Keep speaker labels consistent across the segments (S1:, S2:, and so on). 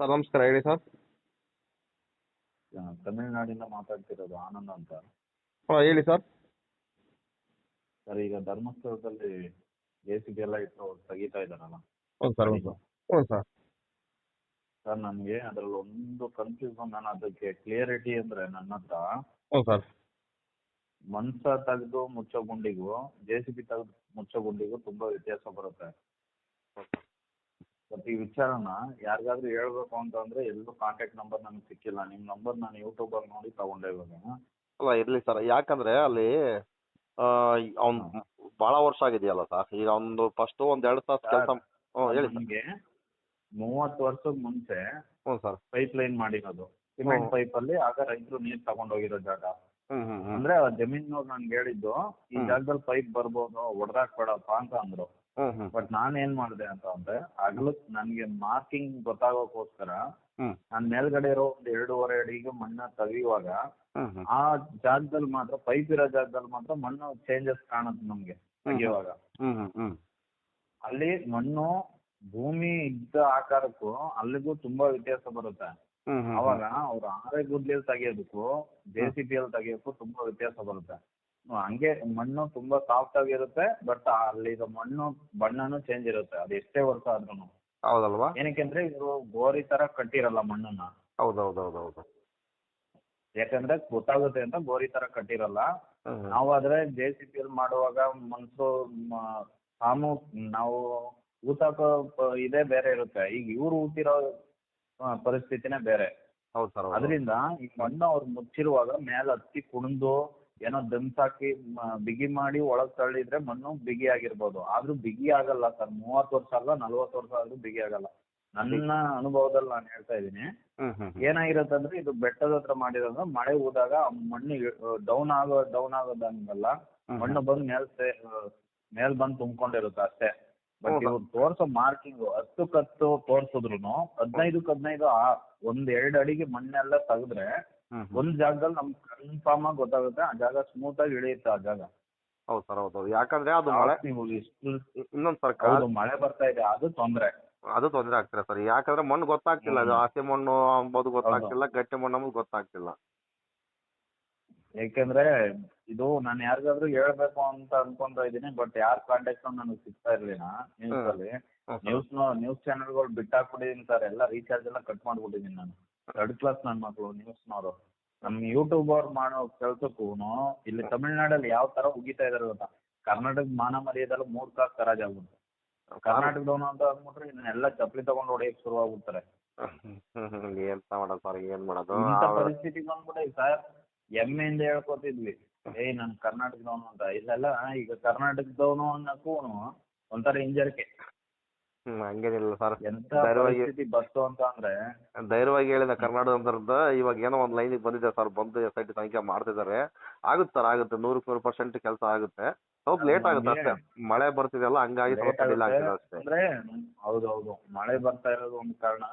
S1: Sir ನಮಸ್ಕಾರ ಹೇಳಿ sir.
S2: ತಮಿಳುನಾಡಿಂದ ಮಾತಾಡ್ತಿರೋದು ಆನಂದ್ ಅಂತ.
S1: ಹಾಂ ಹೇಳಿ ಸರ್.
S2: ಸರ್ ಈಗ ಧರ್ಮಸ್ಥಳದಲ್ಲಿ ಜೆ ಸಿ ಬಿ ಎಲ್ಲ ಇಟ್ಟು ತೆಗಿತಾ ಇದ್ದಾರಲ್ಲ.
S1: ಹ್ಞೂ ಸರ್ ಹ್ಞೂ ಸರ್. ಹ್ಞೂ ಸರ್.
S2: ಸರ್ ನನಗೆ ಅದ್ರಲ್ಲಿ ಒಂದು ಕನ್ಫ್ಯೂಸನ್ ನಾನು ಅದಕ್ಕೆ ಕ್ಲಿಯರಿಟಿ ಅಂದ್ರೆ ನನ್ನ ಹತ್ರ
S1: ಹ್ಞೂ ಸರ್.
S2: ಮನ್ಸ ತೆಗೆದು ಮುಚ್ಚೋ ಗುಂಡಿಗೂ ಜೆ ಸಿ ಬಿ ತೆಗೆದು ಮುಚ್ಚೋ ಗುಂಡಿಗೂ ತುಂಬಾ ವ್ಯತ್ಯಾಸ ಬರುತ್ತೆ. ಬಟ್ ಈ ವಿಚಾರನ ಯಾರಿಗಾದ್ರೂ ಹೇಳ್ಬೇಕು ಅಂತ ಅಂದ್ರೆ ಎಲ್ಲೂ ಕಾಂಟ್ಯಾಕ್ಟ್ ನಂಬರ್ ನನಗೆ ಸಿಕ್ಕಿಲ್ಲ. ನಿಮ್ಮ ನಂಬರ್ ನಾನು ಯೂಟ್ಯೂಬಲ್ಲಿ ನೋಡಿ ತಗೊಂಡೆ ಇವಾಗ.
S1: ಅಲ್ಲ ಇರ್ಲಿ ಸರ್ ಯಾಕಂದ್ರೆ ಅಲ್ಲಿ ಅವ್ನು ಭಾಳ ವರ್ಷ ಆಗಿದೆಯಲ್ಲ ಸರ್ ಈಗ ಒಂದು ಫಸ್ಟು ಒಂದ್ ಎರಡು ತಾಸು ಕೆಲಸ ಹ್ಞೂ ಹೇಳಿ. ಸರ್
S2: ನಿಮಗೆ ಮೂವತ್ತು ವರ್ಷದ ಮುಂಚೆ
S1: ಹ್ಞೂ ಸರ್
S2: ಪೈಪ್ ಲೈನ್ ಮಾಡಿರೋದು ಸಿಮೆಂಟ್ ಅಲ್ಲಿ ಆಗ ರೈತರು ನೀರ್ ತಗೊಂಡೋಗಿರೋ ಜಾಗ.
S1: ಹ್ಞೂ ಹ್ಞೂ ಹ್ಞೂ
S2: ಅಂದ್ರೆ ಆ ಜಮೀನವ್ರು ನನ್ಗೆ ಹೇಳಿದ್ದು ಈ ಜಾಗದಲ್ಲಿ ಪೈಪ್ ಬರ್ಬೋದು ಹೊಡೆದಾಕ್ಬೇಡಪ್ಪ ಅಂತ ಅಂದ್ರು. ಬಟ್ ನಾನು ಏನ್ ಮಾಡಿದೆ ಅಂತ ಅಂದ್ರೆ ಹಗಲು ನನ್ಗೆ ಮಾರ್ಕಿಂಗ್
S1: ಗೊತ್ತಾಗೋಕೋಸ್ಕರ
S2: ನಾನ್ ಮೇಲ್ಗಡೆ ಇರೋ ಒಂದ್ ಎರಡೂವರೆ ಅಡಿಗೆ ಮಣ್ಣ ತೆಗೆಯುವಾಗ ಆ ಜಾಗದಲ್ಲಿ ಮಾತ್ರ ಪೈಪ್ ಇರೋ ಜಾಗದಲ್ಲಿ ಮಾತ್ರ ಮಣ್ಣು ಚೇಂಜಸ್ ಕಾಣುತ್ತೆ ನಮ್ಗೆ ತೆಗೆಯುವಾಗ. ಅಲ್ಲಿ ಮಣ್ಣು ಭೂಮಿ ಇದ್ದ ಆಕಾರಕ್ಕೂ ಅಲ್ಲಿಗೂ ತುಂಬಾ ವ್ಯತ್ಯಾಸ ಬರುತ್ತೆ. ಅವಾಗ ಅವ್ರು ಆರೆ ಗುದ್ಲಿಯಲ್ಲಿ ತೆಗಿಯೋದಕ್ಕೂ ಜೆ ಸಿ ತೆಗೆಯೋಕ್ಕೂ ತುಂಬಾ ವ್ಯತ್ಯಾಸ ಬರುತ್ತೆ. ಹಂಗೆ ಮಣ್ಣು ತುಂಬಾ ಸಾಫ್ಟ್ ಆಗಿರುತ್ತೆ ಬಟ್ ಅಲ್ಲಿರೋ ಮಣ್ಣು ಬಣ್ಣನೂ ಚೇಂಜ್ ಇರುತ್ತೆ. ಅದು ಎಷ್ಟೇ ವರ್ಷ ಆದ್ರೂ
S1: ಹೌದಲ್ವಾ?
S2: ಏನಕ್ಕೆ ಇವರು ಗೋರಿ ತರ ಕಟ್ಟಿರಲ್ಲ ಮಣ್ಣನ್ನ.
S1: ಹೌದು ಹೌದು ಹೌದು ಹೌದು
S2: ಯಾಕಂದ್ರೆ ಗೊತ್ತಾಗುತ್ತೆ ಅಂತ ಗೋರಿ ತರ ಕಟ್ಟಿರಲ್ಲ. ನಾವಾದ್ರೆ ಜೆ ಸಿ ಬಿ ಅಲ್ಲಿ ಮಾಡುವಾಗ ಮನ್ಸು ಸಾಮು ನಾವು ಊತಾಕೋ ಪ- ಇದೇ ಬೇರೆ ಇರುತ್ತೆ. ಈಗ ಇವ್ರು ಊತಿರೋ ಪರಿಸ್ಥಿತಿನೇ ಬೇರೆ.
S1: ಹೌದು ಸರ್
S2: ಅದರಿಂದ ಈ ಮಣ್ಣು ಅವ್ರು ಮುಚ್ಚಿರುವಾಗ ಮೇಲೆ ಹತ್ತಿ ಕುಣಿದು ಏನೋ ದಮ್ಸ್ ಹಾಕಿ ಬಿಗಿ ಮಾಡಿ ಒಳಗ್ ತಳ್ಳಿದ್ರೆ ಮಣ್ಣು ಬಿಗಿ ಆಗಿರ್ಬೋದು. ಆದ್ರೂ ಬಿಗಿ ಆಗಲ್ಲ ಸರ್. ಮೂವತ್ತು ವರ್ಷ ಅಲ್ಲ ನಲ್ವತ್ತು ವರ್ಷ ಆದ್ರೂ ಬಿಗಿ ಆಗಲ್ಲ. ನನ್ನ ಅನುಭವದಲ್ಲಿ ನಾನು ಹೇಳ್ತಾ ಇದ್ದೀನಿ. ಏನಾಗಿರುತ್ತೆ ಅಂದ್ರೆ ಇದು ಬೆಟ್ಟದ ಹತ್ರ ಮಾಡಿರೋದು ಮಳೆ ಹೋದಾಗ ಮಣ್ಣು ಡೌನ್ ಆಗೋ ಡೌನ್ ಆಗೋದಂಗಲ್ಲ. ಮಣ್ಣು ಬಂದು ಮೇಲ್ ಸೇ- ಮೇಲ್ ಬಂದು ತುಂಬ್ಕೊಂಡಿರುತ್ತೆ ಅಷ್ಟೇ. ಬಟ್? ಇವ್ರು ತೋರ್ಸೋ ಮಾರ್ಕಿಂಗ್ ಹತ್ತು ಕತ್ತು ತೋರ್ಸಿದ್ರು ಹದಿನೈದಕ್ಕೆ ಹದಿನೈದು ಆ ಒಂದ್ ಎರಡ್ ಅಡಿಗೆ ಮಣ್ಣೆಲ್ಲ ತೆಗೆದ್ರೆ ಒಂದ್ ಜಾಗದಲ್ಲಿ ನಮ್ಗೆ ಕನ್ಫರ್ಮ್ ಆಗಿ ಗೊತ್ತಾಗುತ್ತೆ ಆ ಜಾಗ ಸ್ಮೂತ್ ಆಗಿ ಇಳಿಯುತ್ತೆ ಆ ಜಾಗ.
S1: ಹೌದು ಸರ್ ಹೌದು ಯಾಕಂದ್ರೆ ಯಾಕಂದರೆ ಅದು ಮಳೆ
S2: ನೀವು
S1: ಇನ್ನೊಂದು ಸರ್
S2: ಹೌದು ಮಳೆ ಬರ್ತಾ ಇದೆ ಅದು ತೊಂದ್ರೆ.
S1: ಅದು ತೊಂದರೆ ಆಗ್ತಿಲ್ಲ ಸರ್. ಯಾಕಂದ್ರೆ ಮಣ್ಣು ಗೊತ್ತಾಗ್ತಿಲ್ಲ ಅದು. ಹಸಿ ಮಣ್ಣು ಅಂಬೋದು ಗೊತ್ತಾಗ್ತಿಲ್ಲ ಗಟ್ಟಿ ಮಣ್ಣು ಅಂಬೋದು ಗೊತ್ತಾಗ್ತಿಲ್ಲ.
S2: ಯಾಕೆಂದ್ರೆ ಇದು ನಾನು ಯಾರಿಗಾದ್ರೂ ಹೇಳ್ಬೇಕು ಅಂತ ಅನ್ಕೊಂತ ಇದೀನಿ ಬಟ್ ಯಾರ ಕಾಂಟ್ಯಾಕ್ಟ್ ನನಗೆ ಸಿಗ್ತಾ ಇರ್ಲಿಲ್ಲ ನ್ಯೂಸ್ ಅಲ್ಲಿ.
S1: ಹ್ಮ್.
S2: ನ್ಯೂಸ್ ನ್ಯೂಸ್ ಚಾನೆಲ್ಗಳು ಬಿಟ್ಟಾಕ್ಬಿಟ್ಟಿದೀನಿ ಸರ್ ಎಲ್ಲ ರೀಚಾರ್ಜ್ ಎಲ್ಲ ಕಟ್ ಮಾಡ್ಬಿಟ್ಟಿದೀನಿ ನಾನು. ಥರ್ಡ್ ಕ್ಲಾಸ್ ನನ್ನ ನ್ಯೂಸ್ನವರು ನಮ್ ಯೂಟ್ಯೂಬರ್ ಅವ್ರು ಮಾಡೋ ಕೆಲ್ಸಕ್ಕೂ ಇಲ್ಲಿ ತಮಿಳ್ನಾಡಲ್ಲಿ ಯಾವ ತರ ಉಗಿತಾ ಇದಾರೆ ಗೊತ್ತಾ? ಕರ್ನಾಟಕ ಮಾನ ಮರ್ಯಾದೆಲ್ಲ ಮೂರ್ ಕಾಸ್ ತರಾಜ್ ಆಗ್ಬಿಡ್ತು ಕರ್ನಾಟಕದವನು ಅಂತ ಅಂದ್ಬಿಟ್ರೆ ಇನ್ನೆಲ್ಲ ಚಪ್ಪಲಿ ತಗೊಂಡ್ ಹೊಡೆಯಕ್ ಶುರು ಆಗ್ಬಿಡ್ತಾರೆ.
S1: ಎಂತ ಮಾಡೋದು ಸರ್ ಏನ್ ಮಾಡೋದು?
S2: ಇಂಥ ಪರಿಸ್ಥಿತಿ ಬಂದ್ಬಿಟ್ಟೆ ಸರ್ ಹೆಮ್ಮೆಯಿಂದ ಹೇಳ್ಕೊತಿದ್ವಿ. ಏಯ್ ನಾನು ಕರ್ನಾಟಕದವನು ಅಂತ. ಇಲ್ಲೆಲ್ಲ ಈಗ ಕರ್ನಾಟಕದವನು ಅನ್ನಕ್ಕೂ ಒಂಥರ ಹಿಂಜರಿಕೆ.
S1: ಹ್ಮ್ ಹಂಗೇನಿಲ್ಲ ಸರ್
S2: ಎಂತ
S1: ಧೈರ್ಯವಾಗಿ-
S2: ಪರಿಸ್ಥಿತಿ ಬಸ್ಸು ಅಂತ ಅಂದ್ರೆ?
S1: ಧೈರ್ಯವಾಗಿ ಹೇಳಿದ ಕರ್ನಾಟಕದ ಇವಾಗ ಏನೋ ಒಂದು ಲೈನಿಗೆ ಬಂದಿದೆ ಸರ್ ಬಂದು ಎಸ್ ಐ ಟಿ ತನಿಖೆ ಮಾಡ್ತಿದ್ದಾರೆ. ಆಗುತ್ತೆ ಸರ್ ಆಗುತ್ತೆ. ನೂರಕ್ಕೆ ನೂರು ಪರ್ಸೆಂಟ್ ಕೆಲಸ ಆಗುತ್ತೆ. ಸ್ವಲ್ಪ ಲೇಟ್ ಆಗುತ್ತೆ ಅಷ್ಟೇ. ಮಳೆ ಬರ್ತಿದೆಯಲ್ಲ ಹಂಗಾಗಿ ಸ್ವಲ್ಪ
S2: delay.
S1: ಆಗ್ತಿದೆ ಅಷ್ಟೇ.
S2: ಅಂದ್ರೆ ಹೌದೌದು. ಮಳೆ ಬರ್ತಾ ಇರೋದು ಒಂದು ಕಾರಣ.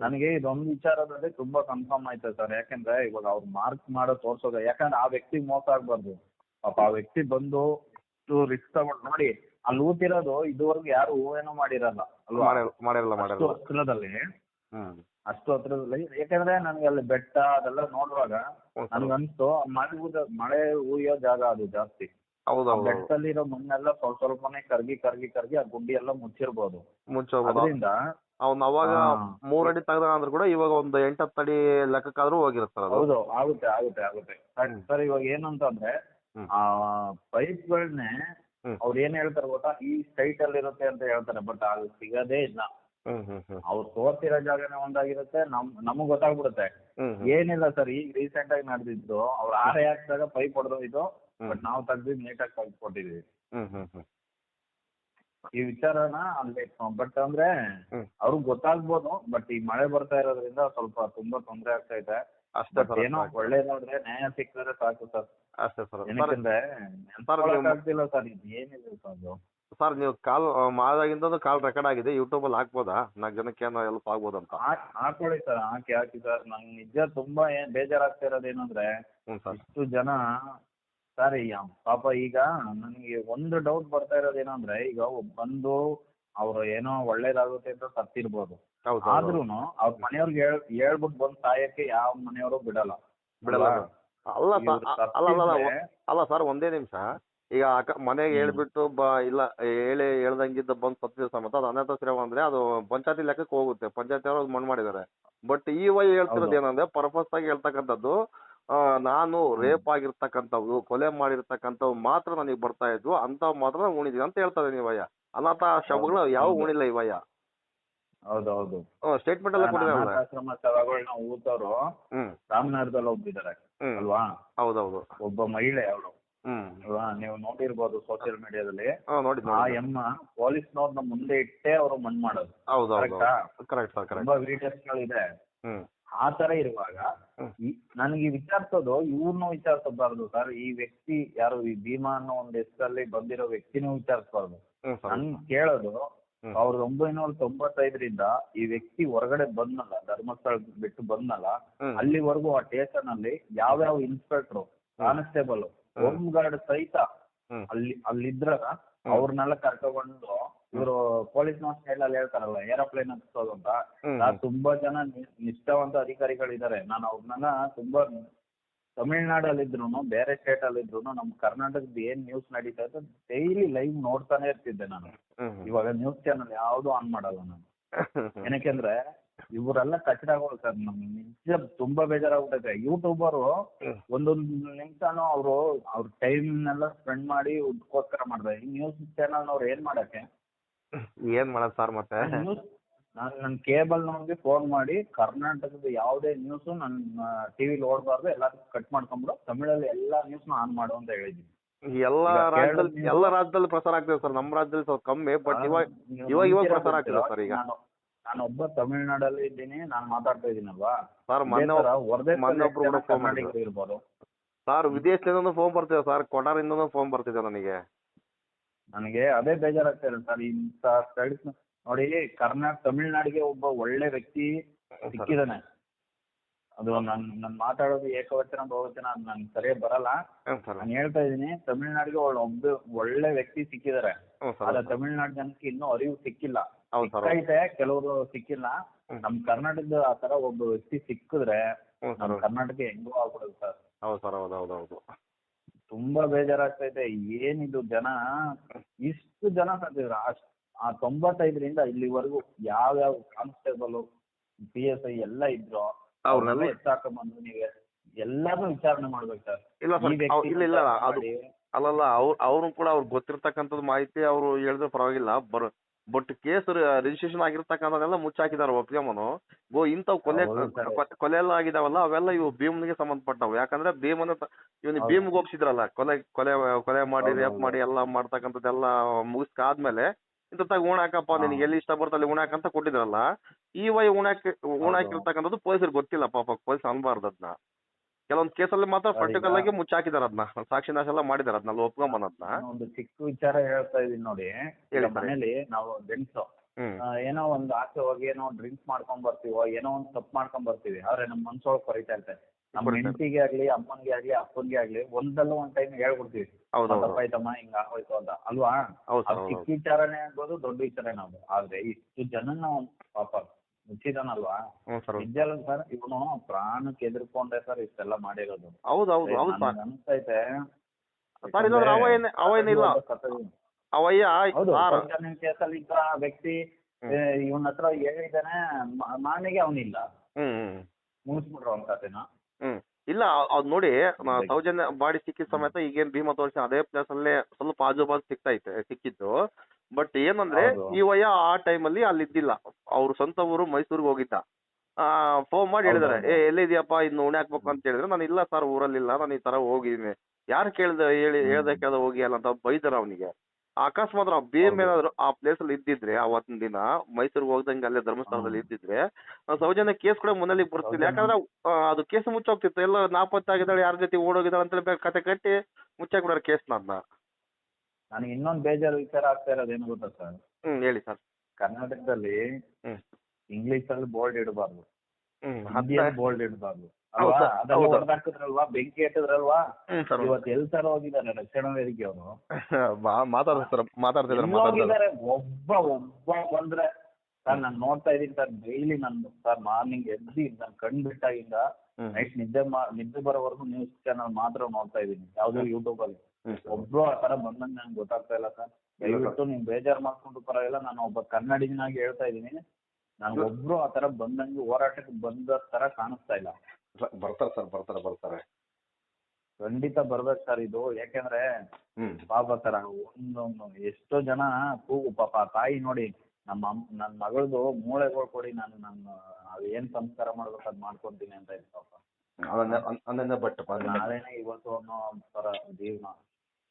S2: ನನಗೆ ಇದೊಂದು ವಿಚಾರದಲ್ಲಿ ತುಂಬಾ ಕನ್ಫರ್ಮ್ ಆಯ್ತು ಸರ್ ಯಾಕಂದ್ರೆ ಇವಾಗ ಅವ್ರು ಮಾರ್ಕ್ ಮಾಡೋ ತೋರ್ಸೋದು ಯಾಕಂದ್ರೆ ಆ ವ್ಯಕ್ತಿ ಮೋಸ ಆಗ್ಬಾರ್ದು. ಪಾಪ ಆ ವ್ಯಕ್ತಿ ಬಂದು ರಿಸ್ಕ್ ತಗೊಂಡು ನೋಡಿ ಅಲ್ಲಿ ಊತಿರೋದು ಇದುವರೆಗೂ ಯಾರು ಊಹೆನೂ ಮಾಡಿರಲ್ಲ. ಅಲ್ವಾ
S1: ಮಾಡಿಲ್ಲ ಮಾಡಿರಲ್ಲ
S2: ಅಷ್ಟು
S1: ಮಾಡಿರಲ್ಲ
S2: ಹತ್ರದಲ್ಲಿ
S1: ಹ್ಮ್
S2: ಅಷ್ಟು ಹತ್ರದಲ್ಲಿ ಯಾಕಂದ್ರೆ ನನಗೆ ಅಲ್ಲಿ ಬೆಟ್ಟ ಅದೆಲ್ಲ ನೋಡುವಾಗ
S1: ಹ್ಮ್ ಸರ್.
S2: ನನ್ಗನ್ಸ್ತು ಮಳೆ ಊದ ಮಳೆ ಉಯ್ಯೋ ಜಾಗ ಅದು ಜಾಸ್ತಿ
S1: ಹೌದು
S2: ಆ
S1: ಹೌದು ಹೌದು
S2: ಬೆಟ್ಟದಲ್ಲಿರೋ ಮಣ್ಣೆಲ್ಲ ಸ್ವಲ್ಪ ಸ್ವಲ್ಪನೇ ಕರ್ಗಿ ಕರ್ಗಿ ಕರ್ಗಿ ಆ ಗುಂಡಿ ಎಲ್ಲ ಮುಚ್ಚಿರ್ಬೋದು
S1: ಮುಂಚೆ ಹೋಗ್ಬೋದು
S2: ಅದರಿಂದ
S1: ಅವ್ನು ಅವಾಗ
S2: ಹಾ.
S1: ಮೂರ್ ಅಡಿ ತಗದ ಅಂದ್ರೂ ಕೂಡ ಇವಾಗ ಒಂದು ಎಂಟತ್ತು ಅಡಿ ಲೆಕ್ಕಕ್ಕಾದ್ರೂ ಅದು
S2: ಹೌದು ಆಗುತ್ತೆ ಆಗುತ್ತೆ ಆಗುತ್ತೆ ಸರ್
S1: ಹ್ಮ್.
S2: ಸರ್ ಇವಾಗ ಏನಂತಂದ್ರೆ
S1: ಹ್ಮ್.
S2: ಆ ಪೈಪ್ಗಳನ್ನೇ. ಅವ್ರು ಏನ್ ಹೇಳ್ತಾರೆ ಗೊತ್ತಾ? ಈ ಸೈಟ್ ಅಲ್ಲಿ ಇರುತ್ತೆ ಅಂತ ಹೇಳ್ತಾರೆ ಬಟ್ ಅಲ್ಲಿ ಸಿಗದೇ ಇಲ್ಲ. ಅವ್ರು ತೋರ್ಸಿರೋ ಜಾಗನೇ ಒಂದಾಗಿರುತ್ತೆ ನಮ್ ನಮಗ್ ಗೊತ್ತಾಗ್ಬಿಡುತ್ತೆ. ಏನಿಲ್ಲ ಸರ್ ಈಗ ರೀಸೆಂಟ್ ಆಗಿ ನಡೆದಿದ್ದು ಅವ್ರು ಆರೆ ಹಾಕ್ದಾಗ ಪೈಪ್ ಹೊಡೆದೋಯ್ತು. ಬಟ್ ನಾವು ತೆಗ್ದು ನೀಟಾಗಿ ಆಗಿ
S1: ಹ್ಮ್
S2: ಈ ವಿಚಾರನ ಅಲ್ಲಿ ಬಟ್ ಅಂದ್ರೆ. ಅವ್ರಿಗೆ ಗೊತ್ತಾಗ್ಬೋದು ಬಟ್ ಈ ಮಳೆ ಬರ್ತಾ ಇರೋದ್ರಿಂದ ಸ್ವಲ್ಪ ತುಂಬಾ ತೊಂದರೆ ಆಗ್ತಾ ಇದೆ.
S1: ಅಷ್ಟೇ ಸರ್
S2: ಏನೋ ಒಳ್ಳೆ ನೋಡಿದ್ರೆ ನ್ಯಾಯ ಸಿಕ್ಕಿದ್ರೆ ಸಾಕು ಸರ್.
S1: ಅಷ್ಟೇ ಸರ್.
S2: ಏನಕ್ಕಂದ್ರೆ ಆಗ್ತಿಲ್ಲ ಸರ್ ಇದು ಏನಿದೆ ಸರ್ ಅದು.
S1: ಸರ್ ನೀವು ಕಾಲ್ ಮಾಡಿದಾಗಿಂದ ಕಾಲ್ ರೆಕಾರ್ಡ್ ಆಗಿದೆ ಯೂಟ್ಯೂಬಲ್ಲಿ ಹಾಕ್ಬೋದಾ? ನಾಲ್ಕು ಜನಕ್ಕೆ ಏನೋ ಹೆಲ್ಪ್ ಆಗ್ಬೋದಂತ
S2: ಅಂತ ಹಾಕೊಳ್ಳಿ ಸರ್ ಹಾಕಿ ಹಾಕಿ ಸರ್. ನಂಗೆ ನಿಜ ತುಂಬಾ ಏನ್ ಬೇಜಾರಾಗ್ತಾ ಇರೋದು
S1: ಏನಂದ್ರೆ ಸರ್.
S2: ಇಷ್ಟು ಜನ ಸರ್ ಪಾಪ ಈಗ ನನಗೆ ಒಂದು ಡೌಟ್ ಬರ್ತಾ ಇರೋದೇನಂದ್ರೆ ಈಗ ಬಂದು ಅವ್ರು ಏನೋ ಒಳ್ಳೇದಾಗುತ್ತೆ ಅಂತ ಸತ್ತಿರ್ಬೋದು
S1: ಹೌದು ಹೌದು
S2: ಆದ್ರೂನು ಅವ್ರ ಮನೆಯವ್ರಿಗೆ ಹೇಳ್ ಹೇಳ್ಬಿಟ್ಟು ಬಂದ್ ಸಾಯಕ್ಕೆ ಯಾವ ಮನೆಯವರು ಬಿಡಲ್ಲ.
S1: ಬಿಡಲ್ಲ.
S2: ಅಲ್ವಾ?
S1: ಅಲ್ಲ
S2: ಇವ್ರು
S1: ಅಲ್ಲ ಅಲ್ಲ ಅಲ್ಲ ಸರ್ ಒಂದೇ ನಿಮಿಷ. ಈಗ ಅಕ್ಕ ಮನೆಗೆ
S2: ಹ್ಮ್.
S1: ಹೇಳ್ಬಿಟ್ಟು ಬ ಇಲ್ಲ ಹೇಳಿ ಹೇಳ್ದಂಗಿದ್ದ ಬಂದು ಸತ್ತಿದ ಸಮೇತ ಅದು ಅನಾಥ ಸೇವೆ ಅಂದ್ರೆ ಅದು ಪಂಚಾಯತಿ ಲೆಕ್ಕಕ್ಕೆ ಹೋಗುತ್ತೆ. ಪಂಚಾಯತಿ ಅವರು ಮಣ್ಣು ಮಾಡಿದ್ದಾರೆ. ಬಟ್ ಈ ವೈ ಹೇಳ್ತಿರೋದು
S2: ಹೌದು.
S1: ಏನಂದ್ರೆ ಪರ್ಪಸ್ ಆಗಿ ಹೇಳ್ತಕ್ಕಂಥದ್ದು ಆ, ನಾನು ರೇಪ್ ಆಗಿರ್ತಕ್ಕಂಥವು ಕೊಲೆ ಮಾಡಿರ್ತಕ್ಕಂಥವ್ ಮಾತ್ರ ನನಗೆ ಬರ್ತಾ ಇದ್ವು. ಅಂತವ್ ಮಾತ್ರ ನಾನು ಉಣಿದೀನಿ ಅಂತ ಹೇಳ್ತಾರೆ ನೀವಯ್ಯ. ಅನಾಥ ಶವಗಳು ಯಾವ. ಉಣಿಲ್ಲ ಇವಯ್ಯ
S2: ಹೌದೌದು.
S1: ಸ್ಟೇಟ್ಮೆಂಟ್ ಎಲ್ಲ ಕೊಟ್ಟಿದ್ದಾರೆ
S2: ಅನಾಥಾಶ್ರಮ ಸ್ಥಳಗಳನ್ನ ಊತವ್ರು
S1: ಹ್ಮ್.
S2: ರಾಮನಗರದಲ್ಲಿ ಒಬ್ಬಿದ್ದಾರೆ
S1: ಹ್ಮ್.
S2: ಅಲ್ವಾ?
S1: ಹೌದೌದು.
S2: ಒಬ್ಬ ಮಹಿಳೆ ಅವಳು.
S1: ಹ್ಮ್.
S2: ಅಲ್ವಾ? ನೀವು ನೋಡಿರ್ಬೋದು ಸೋಷಿಯಲ್ ಮೀಡಿಯಾದಲ್ಲಿ
S1: ಹಾ ನೋಡಿ
S2: ಆ ಎಮ್ಮ ಪೊಲೀಸ್ನವ್ರನ್ನ ಮುಂದೆ ಇಟ್ಟೇ ಅವರು ಮಣ್ಣು ಮಾಡೋದು.
S1: ಹೌದು ಹೌದು
S2: ಕರೆಕ್ಟಾ
S1: ಕರೆಕ್ಟ್ ಸರ್ ಕರೆಕ್ಟ್
S2: ತುಂಬಾ ವಿಡಿಯೋಸ್ಗಳಿದೆ
S1: ಹ್ಮ್.
S2: ಆ ತರ ಇರುವಾಗ
S1: ಹ್ಮ್.
S2: ಈ- ನನಗೆ ವಿಚಾರಿಸೋದು ಇವ್ರನ್ನೂ ವಿಚಾರಿಸಬಾರ್ದು ಸರ್. ಈ ವ್ಯಕ್ತಿ ಯಾರು ಈ ಭೀಮಾ ಅನ್ನೋ ಒಂದ್ ಹೆಸರಲ್ಲಿ ಬಂದಿರೋ ವ್ಯಕ್ತಿನೂ ವಿಚಾರಿಸಬಾರ್ದು.
S1: ಹ್ಮ್
S2: ಕೇಳೋದು. ಸಾವಿರದ ಒಂಬೈನೂರ ತೊಂಬತ್ತೈದರಿಂದ ಈ ವ್ಯಕ್ತಿ ಹೊರಗಡೆ ಬಂದ್ನಲ್ಲ ಧರ್ಮಸ್ಥಳ ಬಿಟ್ಟು ಬಂದ್ನಲ್ಲ ಅಲ್ಲಿವರೆಗೂ ಆ ಸ್ಟೇಷನ್ ಅಲ್ಲಿ ಯಾವ್ಯಾವ ಇನ್ಸ್ಪೆಕ್ಟರ್ ಕಾನ್ಸ್ಟೇಬಲ್ ಹೋಮ್. ಗಾರ್ಡ್ ಸಹಿತ. ಅಲ್ಲಿ ಅಲ್ಲಿದ್ರ ಅವ್ರನ್ನೆಲ್ಲ ಕರ್ಕೊಂಡು ಇವರು ಪೊಲೀಸ್ ಅಲ್ಲಿ ಹೇಳ್ತಾರಲ್ಲ ಏರೋಪ್ಲೇನ್ ಹತ್ತಿಸೋದು ಅಂತ. ತುಂಬಾ ಜನ ನಿಷ್ಠಾವಂತ ಅಧಿಕಾರಿಗಳಿದ್ದಾರೆ. ನಾನು ಅವ್ರನ್ನ ತುಂಬಾ ತಮಿಳ್ನಾಡಲ್ಲಿದ್ರು ಬೇರೆ ಸ್ಟೇಟ್ ಅಲ್ಲಿ ಇದ್ರೂನು ನಮ್ಮ ಕರ್ನಾಟಕದ ಏನ್ ನ್ಯೂಸ್ ನಡೀತಾ ಇದೆ ಡೈಲಿ ಲೈವ್ ನೋಡ್ತಾನೆ ಇರ್ತಿದ್ದೆ ನಾನು. ಇವಾಗ ನ್ಯೂಸ್ ಚಾನಲ್ ಯಾವ್ದು ಆನ್ ಮಾಡಲ್ಲ ನಾನು.
S1: ಹ್ಮ್
S2: ಏನಕ್ಕೆಂದ್ರೆ ಇವರೆಲ್ಲ ಕಚಡಗಳು ಸರ್ ನಮ್ಗೆ ನಿಜ ತುಂಬಾ ಬೇಜಾರಾಗ್ಬಿಟ್ಟೈತೆ ಯೂಟ್ಯೂಬರು. ಒಂದೊಂದು ನಿಮಿಷನೂ ಅವರು ಅವ್ರ ಟೈಮ್ನೆಲ್ಲ ಸ್ಪೆಂಡ್ ಮಾಡಿ ಉದ್ಕೋಸ್ಕರ ಮಾಡ್ತಾರೆ. ಈ ನ್ಯೂಸ್ ಚಾನಲ್ನವ್ರು ಏನ್ ಮಾಡಕ್ಕೆ?
S1: ಏನ್ ಮಾಡೋದ್ ಸರ್ ಮತ್ತೆ?
S2: ನ್ಯೂಸ್ ನಾನು ನನ್ನ ಕೇಬಲ್ನವ್ರಿಗೆ ಫೋನ್ ಮಾಡಿ ಕರ್ನಾಟಕದ ಯಾವುದೇ ನ್ಯೂಸು ನನ್ನ ಟಿವಿಲಿ ಓಡಬಾರ್ದು ಎಲ್ಲದಕ್ಕೂ ಕಟ್ ಮಾಡ್ಕೊಂಬಿಡು. ತಮಿಳಲ್ಲಿ ಎಲ್ಲಾ ನ್ಯೂಸ್ನ ಆನ್ ಮಾಡು ಅಂತ ಹೇಳಿದ್ದೀನಿ.
S1: ಎಲ್ಲಾ ರಾಜ್ಯದಲ್ಲಿ ಎಲ್ಲ ರಾಜ್ಯದಲ್ಲಿ ಪ್ರಸಾರ ಆಗ್ತದೆ ಸರ್. ನಮ್ಮ ರಾಜ್ಯದಲ್ಲಿ ಸ್ವಲ್ಪ ಕಮ್ಮಿ ಬಟ್ ಇವಾಗ ಇವಾಗ ಇವಾಗ ಪ್ರಸಾರ ಆಗ್ತಿದೆ ಸರ್ ಈಗ.
S2: ನಾನು ನಾನೊಬ್ಬ ತಮಿಳ್ನಾಡಲ್ಲಿ ಇದ್ದೀನಿ ನಾನು ಮಾತಾಡ್ತಾ ಇದ್ದೀನಲ್ವಾ?
S1: ಸರ್ ಮೊನ್ನೆ ಮೊನ್ನೆ
S2: ಒಬ್ಬರು
S1: ಒಬ್ರು phone ಮಾಡಿದ್ರು.
S2: ಸರ್ ಇರ್ಬೋದು.
S1: ಸರ್ ವಿದೇಶದಿಂದನೂ ಫೋನ್ ಬರ್ತಿದೆ ಸರ್. ಕೊಡಾರಿಂದನೂ ಫೋನ್ ಬರ್ತಿದೆ ನನಗೆ.
S2: ನನಗೆ ಅದೇ ಬೇಜಾರಾಗ್ತಾ ಇದೆ ಸರ್. ಇಂಥ ಸ್ಟಡೀಸ್ ನೋಡಿ ಕರ್ನಾಟಕ ತಮಿಳ್ನಾಡಿಗೆ ಒಬ್ಬ ಒಳ್ಳೆ ವ್ಯಕ್ತಿ ಸಿಕ್ಕಿದಾನೆ. ಅದು ನನ್ ನನ್ ಮಾತಾಡೋದು ಏಕವಚನ ಬಹುವಚನ ಅದ್ ನನ್ ಸರಿಯಾಗಿ ಬರಲ್ಲ. ನಾನು ಹೇಳ್ತಾ ಇದ್ದೀನಿ ತಮಿಳ್ನಾಡಿಗೆ ಒಳ್ಳೆ ಒಬ್ಬ ಒಳ್ಳೆ ವ್ಯಕ್ತಿ ಸಿಕ್ಕಿದ್ದಾರೆ
S1: ಹ್ಞೂ
S2: ಆದ್ರೆ ತಮಿಳ್ನಾಡು ಜನಕ್ಕೆ ಇನ್ನೂ ಅರಿವು ಸಿಕ್ಕಿಲ್ಲ. ಸಿಕ್ಕೈತೆ ಕೆಲವರು ಸಿಕ್ಕಿಲ್ಲ. ನಮ್ ಕರ್ನಾಟಕದ ಆ ತರ ಒಬ್ಬ ವ್ಯಕ್ತಿ ಸಿಕ್ಕಿದ್ರೆ ನಮ್ ಕರ್ನಾಟಕ ಹೆಂಗೋ ಆಗ್ಬಿಡುತ್ತೆ ಸರ್.
S1: ಹೌದು ಸರ್ ಹೌದು ಹೌದು ಹೌದು.
S2: ತುಂಬಾ ಬೇಜಾರಾಗ್ತೈತೆ ಏನಿದು ಜನ? ಇಷ್ಟು ಜನ ಸತ್ತಿದ್ರು ಅಷ್ಟ್ ಆ ತೊಂಬತ್ತೈದರಿಂದ ಇಲ್ಲಿವರೆಗೂ ಯಾವ್ಯಾವ ಕಾನ್ಸ್ಟೇಬಲ್ ಪಿ ಎಸ್ ಐ ಎಲ್ಲ ಇದ್ರು
S1: ಅವ್ರನ್ನೆಲ್ಲ
S2: ಎತ್ತಾಕೊಂಡ್ಬಂದು ನೀವು ಎಲ್ಲಾನು ವಿಚಾರಣೆ ಮಾಡ್ಬೇಕು ಸರ್.
S1: ಇಲ್ಲ
S2: ಈ ವ್ಯಕ್ತಿ
S1: ಇಲ್ಲ ಇಲ್ಲ ಅದು ಅಲ್ಲಲ್ಲ ಅವ್ರು ಅವ್ರು ಕೂಡ ಅವ್ರು ಗೊತ್ತಿರ್ತಕ್ಕಂಥದ್ದು ಮಾಹಿತಿ ಅವರು ಹೇಳಿದ್ರೆ ಪರವಾಗಿಲ್ಲ ಬರ್ ಬಟ್ ಕೇಸ್ ರಿಜಿಸ್ಟ್ರೇಷನ್ ಆಗಿರ್ತಕ್ಕಂಥದ್ದೆಲ್ಲ ಮುಚ್ಚಾಕಿದಾರ ಒಪ್ಕೊಂಬನು ಗೋ ಇಂಥವು ಕೊಲೆ ಕೊಲೆ ಎಲ್ಲ ಆಗಿದಾವಲ್ಲ ಅವೆಲ್ಲ ಇವು ಭೀಮನಿಗೆ ಸಂಬಂಧಪಟ್ಟವು. ಯಾಕಂದ್ರೆ ಭೀಮನ ಇವನು
S2: ಹೌದು.
S1: ಭೀಮ್ಗೆ ಒಪ್ಸಿದ್ರಲ್ಲ ಕೊಲೆ ಕೊಲೆ ಕೊಲೆ ಮಾಡಿ ರೇಪ್. ಮಾಡಿ ಎಲ್ಲ ಮಾಡ್ತಕ್ಕಂಥದ್ದೆಲ್ಲ ಮುಗಿಸ್ಕಾದ್ಮೇಲೆ ಇಂಥತ್ತಾಗ ಉಣಾಕಪ್ಪ
S2: ಹಾಕಪ್ಪ
S1: ನಿನಗೆ ಎಲ್ಲಿ ಇಷ್ಟ ಬರುತ್ತೆ ಅಲ್ಲಿ ಉಣಾಕ ಅಂತ ಕೊಟ್ಟಿದ್ರಲ್ಲ ಈ ವೈ ಉಣಾಕ್ ಉಣಾಕಿರ್ತಕ್ಕಂಥದ್ದು ಪೊಲೀಸರಿಗೆ ಗೊತ್ತಿಲ್ಲ ಪಾಪ ಪೊಲೀಸ್ ಅನ್ಬಾರ್ದು ಅದನ್ನ ಕೆಲವೊಂದು ಕೇಸಲ್ಲಿ ಮಾತ್ರ ಪರ್ಟಿಕ್ಯುಲರ್ ಆಗಿ ಮುಚ್ಚಾಕಿದಾರೆ ಅದನ್ನ ಸಾಕ್ಷಿ ನಾಶ ಎಲ್ಲ ಮಾಡಿದಾರೆ ಅದನ್ನ ಒಪ್ಕೊಂಬನದ್ನ
S2: ನಾನು ಒಂದು ಚಿಕ್ಕ ವಿಚಾರ ಹೇಳ್ತಾ ಇದೀನಿ ನೋಡಿ. ಮನೇಲಿ ನಾವು ಗಂಡ್ಸು ಏನೋ ಒಂದು ಆಚೆ ಹೋಗಿ ಏನೋ ಡ್ರಿಂಕ್ಸ್ ಮಾಡ್ಕೊಂಡ್ ಬರ್ತೀವೋ ಏನೋ ಒಂದು ತಪ್ಪು ಮಾಡ್ಕೊಂಡ್ ಬರ್ತೀವಿ. ಆದ್ರೆ ನಮ್ಮ ಮನ್ಸೊಳಗ್ ಕೊರಿತಾ ಇರ್ತದೆ ನಮ್ಮ. ಹೆಂಡತಿಗೆ ಆಗ್ಲಿ ಅಮ್ಮನ್ಗೆ ಆಗ್ಲಿ ಅಪ್ಪನ್ಗೆ ಆಗ್ಲಿ ಒಂದಲ್ಲ ಒಂದ್ ಟೈಮ್ ಹೇಳ್ಬಿಡ್ತೀವಿ. ತಪ್ಪಾಯ್ತಮ್ಮ ಹಿಂಗ ಆಗೋಯ್ತು ಅಂತ. ಅಲ್ವಾ? ಚಿಕ್ಕ ವಿಚಾರನೇ ಆಗ್ಬೋದು ದೊಡ್ಡ ವಿಚಾರನೇ ಆಗ್ಬೋದು. ಆದ್ರೆ ಇಷ್ಟು ಜನನ ಪಾಪ ಮುಚ್ಚಿದಾನಲ್ವಾ?
S1: ಅಲ್ವಾ ಸರ್
S2: ಇವನು ಪ್ರಾಣಕ್ಕೆ ಎದುರ್ಕೊಂಡೆ ಸರ್ ಇಷ್ಟೆಲ್ಲ ಮಾಡಿರೋದು.
S1: ಹೌದು ಅವಯ್ಯ
S2: ಹೌದು
S1: ಸಾರ್
S2: ಸೌಜನ್ಯ ಕೇಸಲ್ಲಿ ಇದ್ದ ವ್ಯಕ್ತಿ ಇವನ್ ಹತ್ರ ಹೇಳಿದಾನೆ ಮ- ಅವನಿಲ್ಲ.
S1: ಹ್ಮ್
S2: ಮುಗಿಸ್ಬಿಟ್ರು ಅವ್ನ ಕಥೆನ
S1: ಹ್ಮ್. ಇಲ್ಲ ಅದ್ ನೋಡಿ ಸೌಜನ್ಯ ಬಾಡಿ ಸಿಕ್ಕಿದ ಸಮೇತ ಈಗೇನ್ ಭೀಮಾ ತೋರಿಸಿ ಅದೇ ಪ್ಲೇಸ್ ಅಲ್ಲಿ ಸ್ವಲ್ಪ ಆಜು ಬಾಜು ಸಿಗ್ತೈತೆ ಸಿಕ್ಕಿದ್ದು. ಬಟ್ ಏನಂದ್ರೆ
S2: ಹೌದು.
S1: ಈ ವಯ್ಯ ಆ ಟೈಮಲ್ಲಿ ಅಲ್ಲಿ ಇದ್ದಿಲ್ಲ. ಅವ್ರ ಸ್ವಂತ ಊರು ಮೈಸೂರಿಗೆ ಹೋಗಿದ್ದ. ಆ ಫೋನ್ ಮಾಡಿ ಹೇಳಿದಾರೆ
S2: ಹೌದು,
S1: ಏ ಎಲ್ಲಿದ್ಯಪ್ಪ ಇನ್ನು ಉಣೆ ಹಾಕ್ಬೇಕು? ಅಂತ ಹೇಳಿದ್ರೆ ನಾನು ಇಲ್ಲ ಸರ್ ಊರಲ್ಲಿಲ್ಲ ನಾನು ಈ ತರ ಹೋಗಿದ್ದೀನಿ. ಯಾರು ಕೇಳ್ದ ಹೇಳಿ. ಹೇಳ್ದೆ ಕೇಳ್ದೆ ಹೋಗಿ ಅಲ್ಲ ಅಂತ ಬೈದಾರ ಅವನಿಗೆ. ಅಕಸ್ಮಾತ್ ನಾವು
S2: ಬೇರೆ.
S1: ಏನಾದ್ರು ಆ ಪ್ಲೇಸ್ ಅಲ್ಲಿ ಇದ್ದಿದ್ರೆ ಅವತ್ತಿನ ದಿನ ಮೈಸೂರಿಗೆ ಹೋಗ್ದಂಗೆ ಅಲ್ಲೇ ಧರ್ಮಸ್ಥಳದಲ್ಲಿ ಇದ್ದಿದ್ರೆ ಸೌಜನ್ಯ ಕೇಸ್ ಕೂಡ ಮುನ್ನೆಲ್ಲಿ ಬರ್ತಿಲ್ಲ ಯಾಕಂದ್ರೆ ಆ, ಅದು ಕೇಸ್ ಮುಚ್ಚೋಗ್ತಿತ್ತು. ಎಲ್ಲ ನಾಪತ್ತಾಗಿದ್ದಾಳೆ ಯಾರ ಜೊತೆ ಓಡೋಗಿದ್ದಾಳೆ ಅಂತ ಹೇಳಿ ಕತೆ ಕಟ್ಟಿ ಮುಚ್ಚಾಕ್ಬಿಡೋರು ಕೇಸ್ ಅದನ್ನ
S2: ನನಗೆ ಇನ್ನೊಂದು ಬೇಜಾರು ವಿಚಾರ ಆಗ್ತಾ ಇರೋದು ಏನು ಗೊತ್ತಾ ಸರ್?
S1: ಹ್ಮ್ ಹೇಳಿ ಸರ್.
S2: ಕರ್ನಾಟಕದಲ್ಲಿ
S1: ಹ್ಮ್.
S2: ಇಂಗ್ಲಿಷ್ ಅಲ್ಲಿ ಬೋರ್ಡ್ ಇಡಬಾರ್ದು.
S1: ಹ್ಮ್
S2: ಹಿಂದಿಯಲ್ಲಿ ಬೋರ್ಡ್ ಇಡಬಾರ್ದು. ಬೆಂಕಿ ಇಟ್ಟಿದ್ರಲ್ವಾ ಇವತ್ತು ಎಲ್ ಹೋಗಿದ್ದಾರೆ ರಕ್ಷಣಾ ವೇದಿಕೆ ಅವರು?
S1: ಮಾತಾಡ್ತಾರೆ ಸರ್ ಮಾತಾಡ್ತಿದ್ದಾರೆ
S2: ಹೋಗಿದ್ದಾರೆ? ಒಬ್ಬ ಒಬ್ಬ ಬಂದ್ರೆ ಸರ್ ನಾನು ನೋಡ್ತಾ ಇದೀನಿ ಸರ್ ಡೈಲಿ ನಾನು ಸರ್ ಮಾರ್ನಿಂಗ್ ಎದ್ದು ನಾನು ಕಣ್ ಬಿಟ್ಟಾಗಿಂದ ನೈಟ್ ನಿದ್ದೆ ನಿದ್ದೆ ಬರೋವರೆಗೂ ನ್ಯೂಸ್ ಚಾನಲ್ ಮಾತ್ರ ನೋಡ್ತಾ ಇದೀನಿ ಯಾವ್ದು ಯೂಟ್ಯೂಬ್ ಅಲ್ಲಿ. ಒಬ್ರು ಆ ತರ ಬಂದಂಗೆ ನಂಗೆ ಗೊತ್ತಾಗ್ತಾ ಇಲ್ಲ ಸರ್. ದಯವಿಟ್ಟು ನೀವು ಬೇಜಾರ್ ಮಾಡ್ಕೊಂಡು ಪರವಾಗಿಲ್ಲ ನಾನು ಒಬ್ಬ ಕನ್ನಡಿಗನಾಗಿ ಹೇಳ್ತಾ ಇದೀನಿ ನಾನು ಒಬ್ರು ಆ ತರ ಬಂದಂಗೆ ಹೋರಾಟಕ್ಕೆ ಬಂದ ತರ ಕಾಣಿಸ್ತಾ ಇಲ್ಲ.
S1: ಬರ್ತಾರೆ ಸರ್ ಬರ್ತಾರೆ ಬರ್ತಾರೆ.
S2: ಖಂಡಿತ ಬರ್ಬೇಕು ಸರ್ ಇದು. ಯಾಕೆಂದ್ರೆ
S1: ಹ್ಮ್.
S2: ಪಾಪ ಸರ್ ಒಂದೊಂದು ಎಷ್ಟೋ ಜನ ಕೂಗು ಪಾಪ ತಾಯಿ ನೋಡಿ ನಮ್ಮ ನನ್ನ ಮಗಳದು ಮೂಳೆಗಳು ಕೊಡಿ ನಾನು ನಾನು ಅದು ಏನ್ ಸಂಸ್ಕಾರ ಮಾಡ್ಬೇಕು ಅದ್ ಮಾಡ್ಕೊಂತೀನಿ ಅಂತ ಇದ್ ಪಾಪ.
S1: ಅದನ್ನ ಅದನ್ನ ಬಟ್
S2: ನಾಳೆನೆ ಇವತ್ತು ಅನ್ನೋ ಒಂಥರ ಜೀವನ.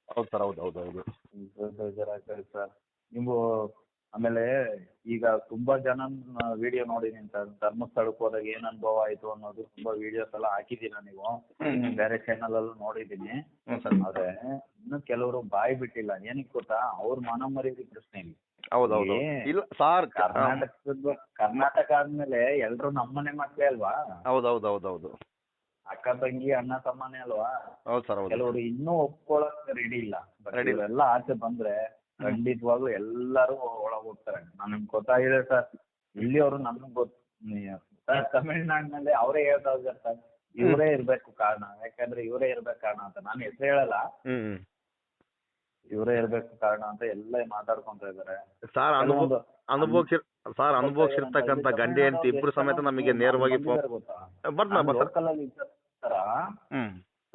S1: ಹೌದು ಸರ್ ಹೌದು ಹೌದು ಹೌದು.
S2: ಬೇಜಾರಾಗ್ತದೆ ಸರ್. ನೀವು ಆಮೇಲೆ ಈಗ ತುಂಬಾ ಜನ ವಿಡಿಯೋ ನೋಡಿದೀನಿ ಸರ್ ಧರ್ಮಸ್ಥಳಕ್ಕೆ ಹೋದಾಗ ಏನ್ ಅನುಭವ ಆಯ್ತು ಅನ್ನೋದು ತುಂಬಾ ವಿಡಿಯೋಸ್ ಎಲ್ಲ ಹಾಕಿದ್ದೀರಾ ನೀವು? ಬೇರೆ ಚಾನಲ್ ಅಲ್ಲೂ ನೋಡಿದೀನಿ. ಆದ್ರೆ ಇನ್ನು ಕೆಲವರು ಬಾಯಿ ಬಿಟ್ಟಿಲ್ಲ. ಏನಕ್ಕೆ ಗೊತ್ತಾ? ಅವ್ರ ಮನ ಮರ್ಯಾದೆ ಪ್ರಶ್ನೆ ಇಲ್ಲ.
S1: ಹೌದು ಹೌದು
S2: ಏ-
S1: ಇಲ್ಲ ಸಾರ್
S2: ಕರ್ನಾಟಕದ ಕರ್ನಾಟಕ ಆದ್ಮೇಲೆ ಎಲ್ರು ನಮ್ಮನೆ ಮಕ್ಕಳೇ ಅಲ್ವಾ?
S1: ಹೌದು ಹೌದು ಹೌದು ಹೌದು
S2: ಅಕ್ಕ ತಂಗಿ ಅಣ್ಣ ತಮ್ಮನೇ ಅಲ್ವಾ?
S1: ಹೌದು ಸರ್
S2: ಕೆಲವರು ಇನ್ನೂ ಒಪ್ಕೊಳಕ್ ರೆಡಿ ಇಲ್ಲ.
S1: ರೆಡಿ
S2: ಎಲ್ಲ. ಆಚೆ ಬಂದ್ರೆ ಖಂಡಿತವಾಗ್ಲೂ ಎಲ್ಲರೂ ಒಳಗ್ ಹೋಗ್ತಾರೆ. ನನಗ್ ಗೊತ್ತಾಗಿದೆ ಸರ್. ಇಲ್ಲಿಯವರು ನಮ್ಗ್ ಗೊತ್ತು ಸರ್ ತಮಿಳ್ನಾಡಿನಲ್ಲಿ ಅವರೇ ಹೇಳ್ತಾ ಇದ್ದಾರೆ ಸರ್ ಇವರೇ ಇರ್ಬೇಕು ಕಾರಣ. ಯಾಕಂದ್ರೆ ಇವರೇ ಇರ್ಬೇಕು ಕಾರಣ ಅಂತ. ನಾನು ಹೆಸರು ಹೇಳಲ್ಲ. ಇವರೇ ಇರ್ಬೇಕು ಕಾರಣ ಅಂತ ಎಲ್ಲ ಮಾತಾಡ್ಕೊಂತ ಇದಾರೆ.
S1: ಸರ್ ಅನುಭವ
S2: ಕೆಲವೊಂದು
S1: ಅನುಭವಿಸಿರ್ ಸರ್ ಅನುಭವಿಸಿರ್ತಕ್ಕಂಥ ಗಂಡ ಹೆಂಡತಿ ಇಬ್ರು ಸಮೇತ ನಮಗೆ ನೇರವಾಗಿ ಬರ್ತಾರೆ ಬರ್ತಾರೆ
S2: ಲೋಕಲ್ ಅಲ್ಲಿ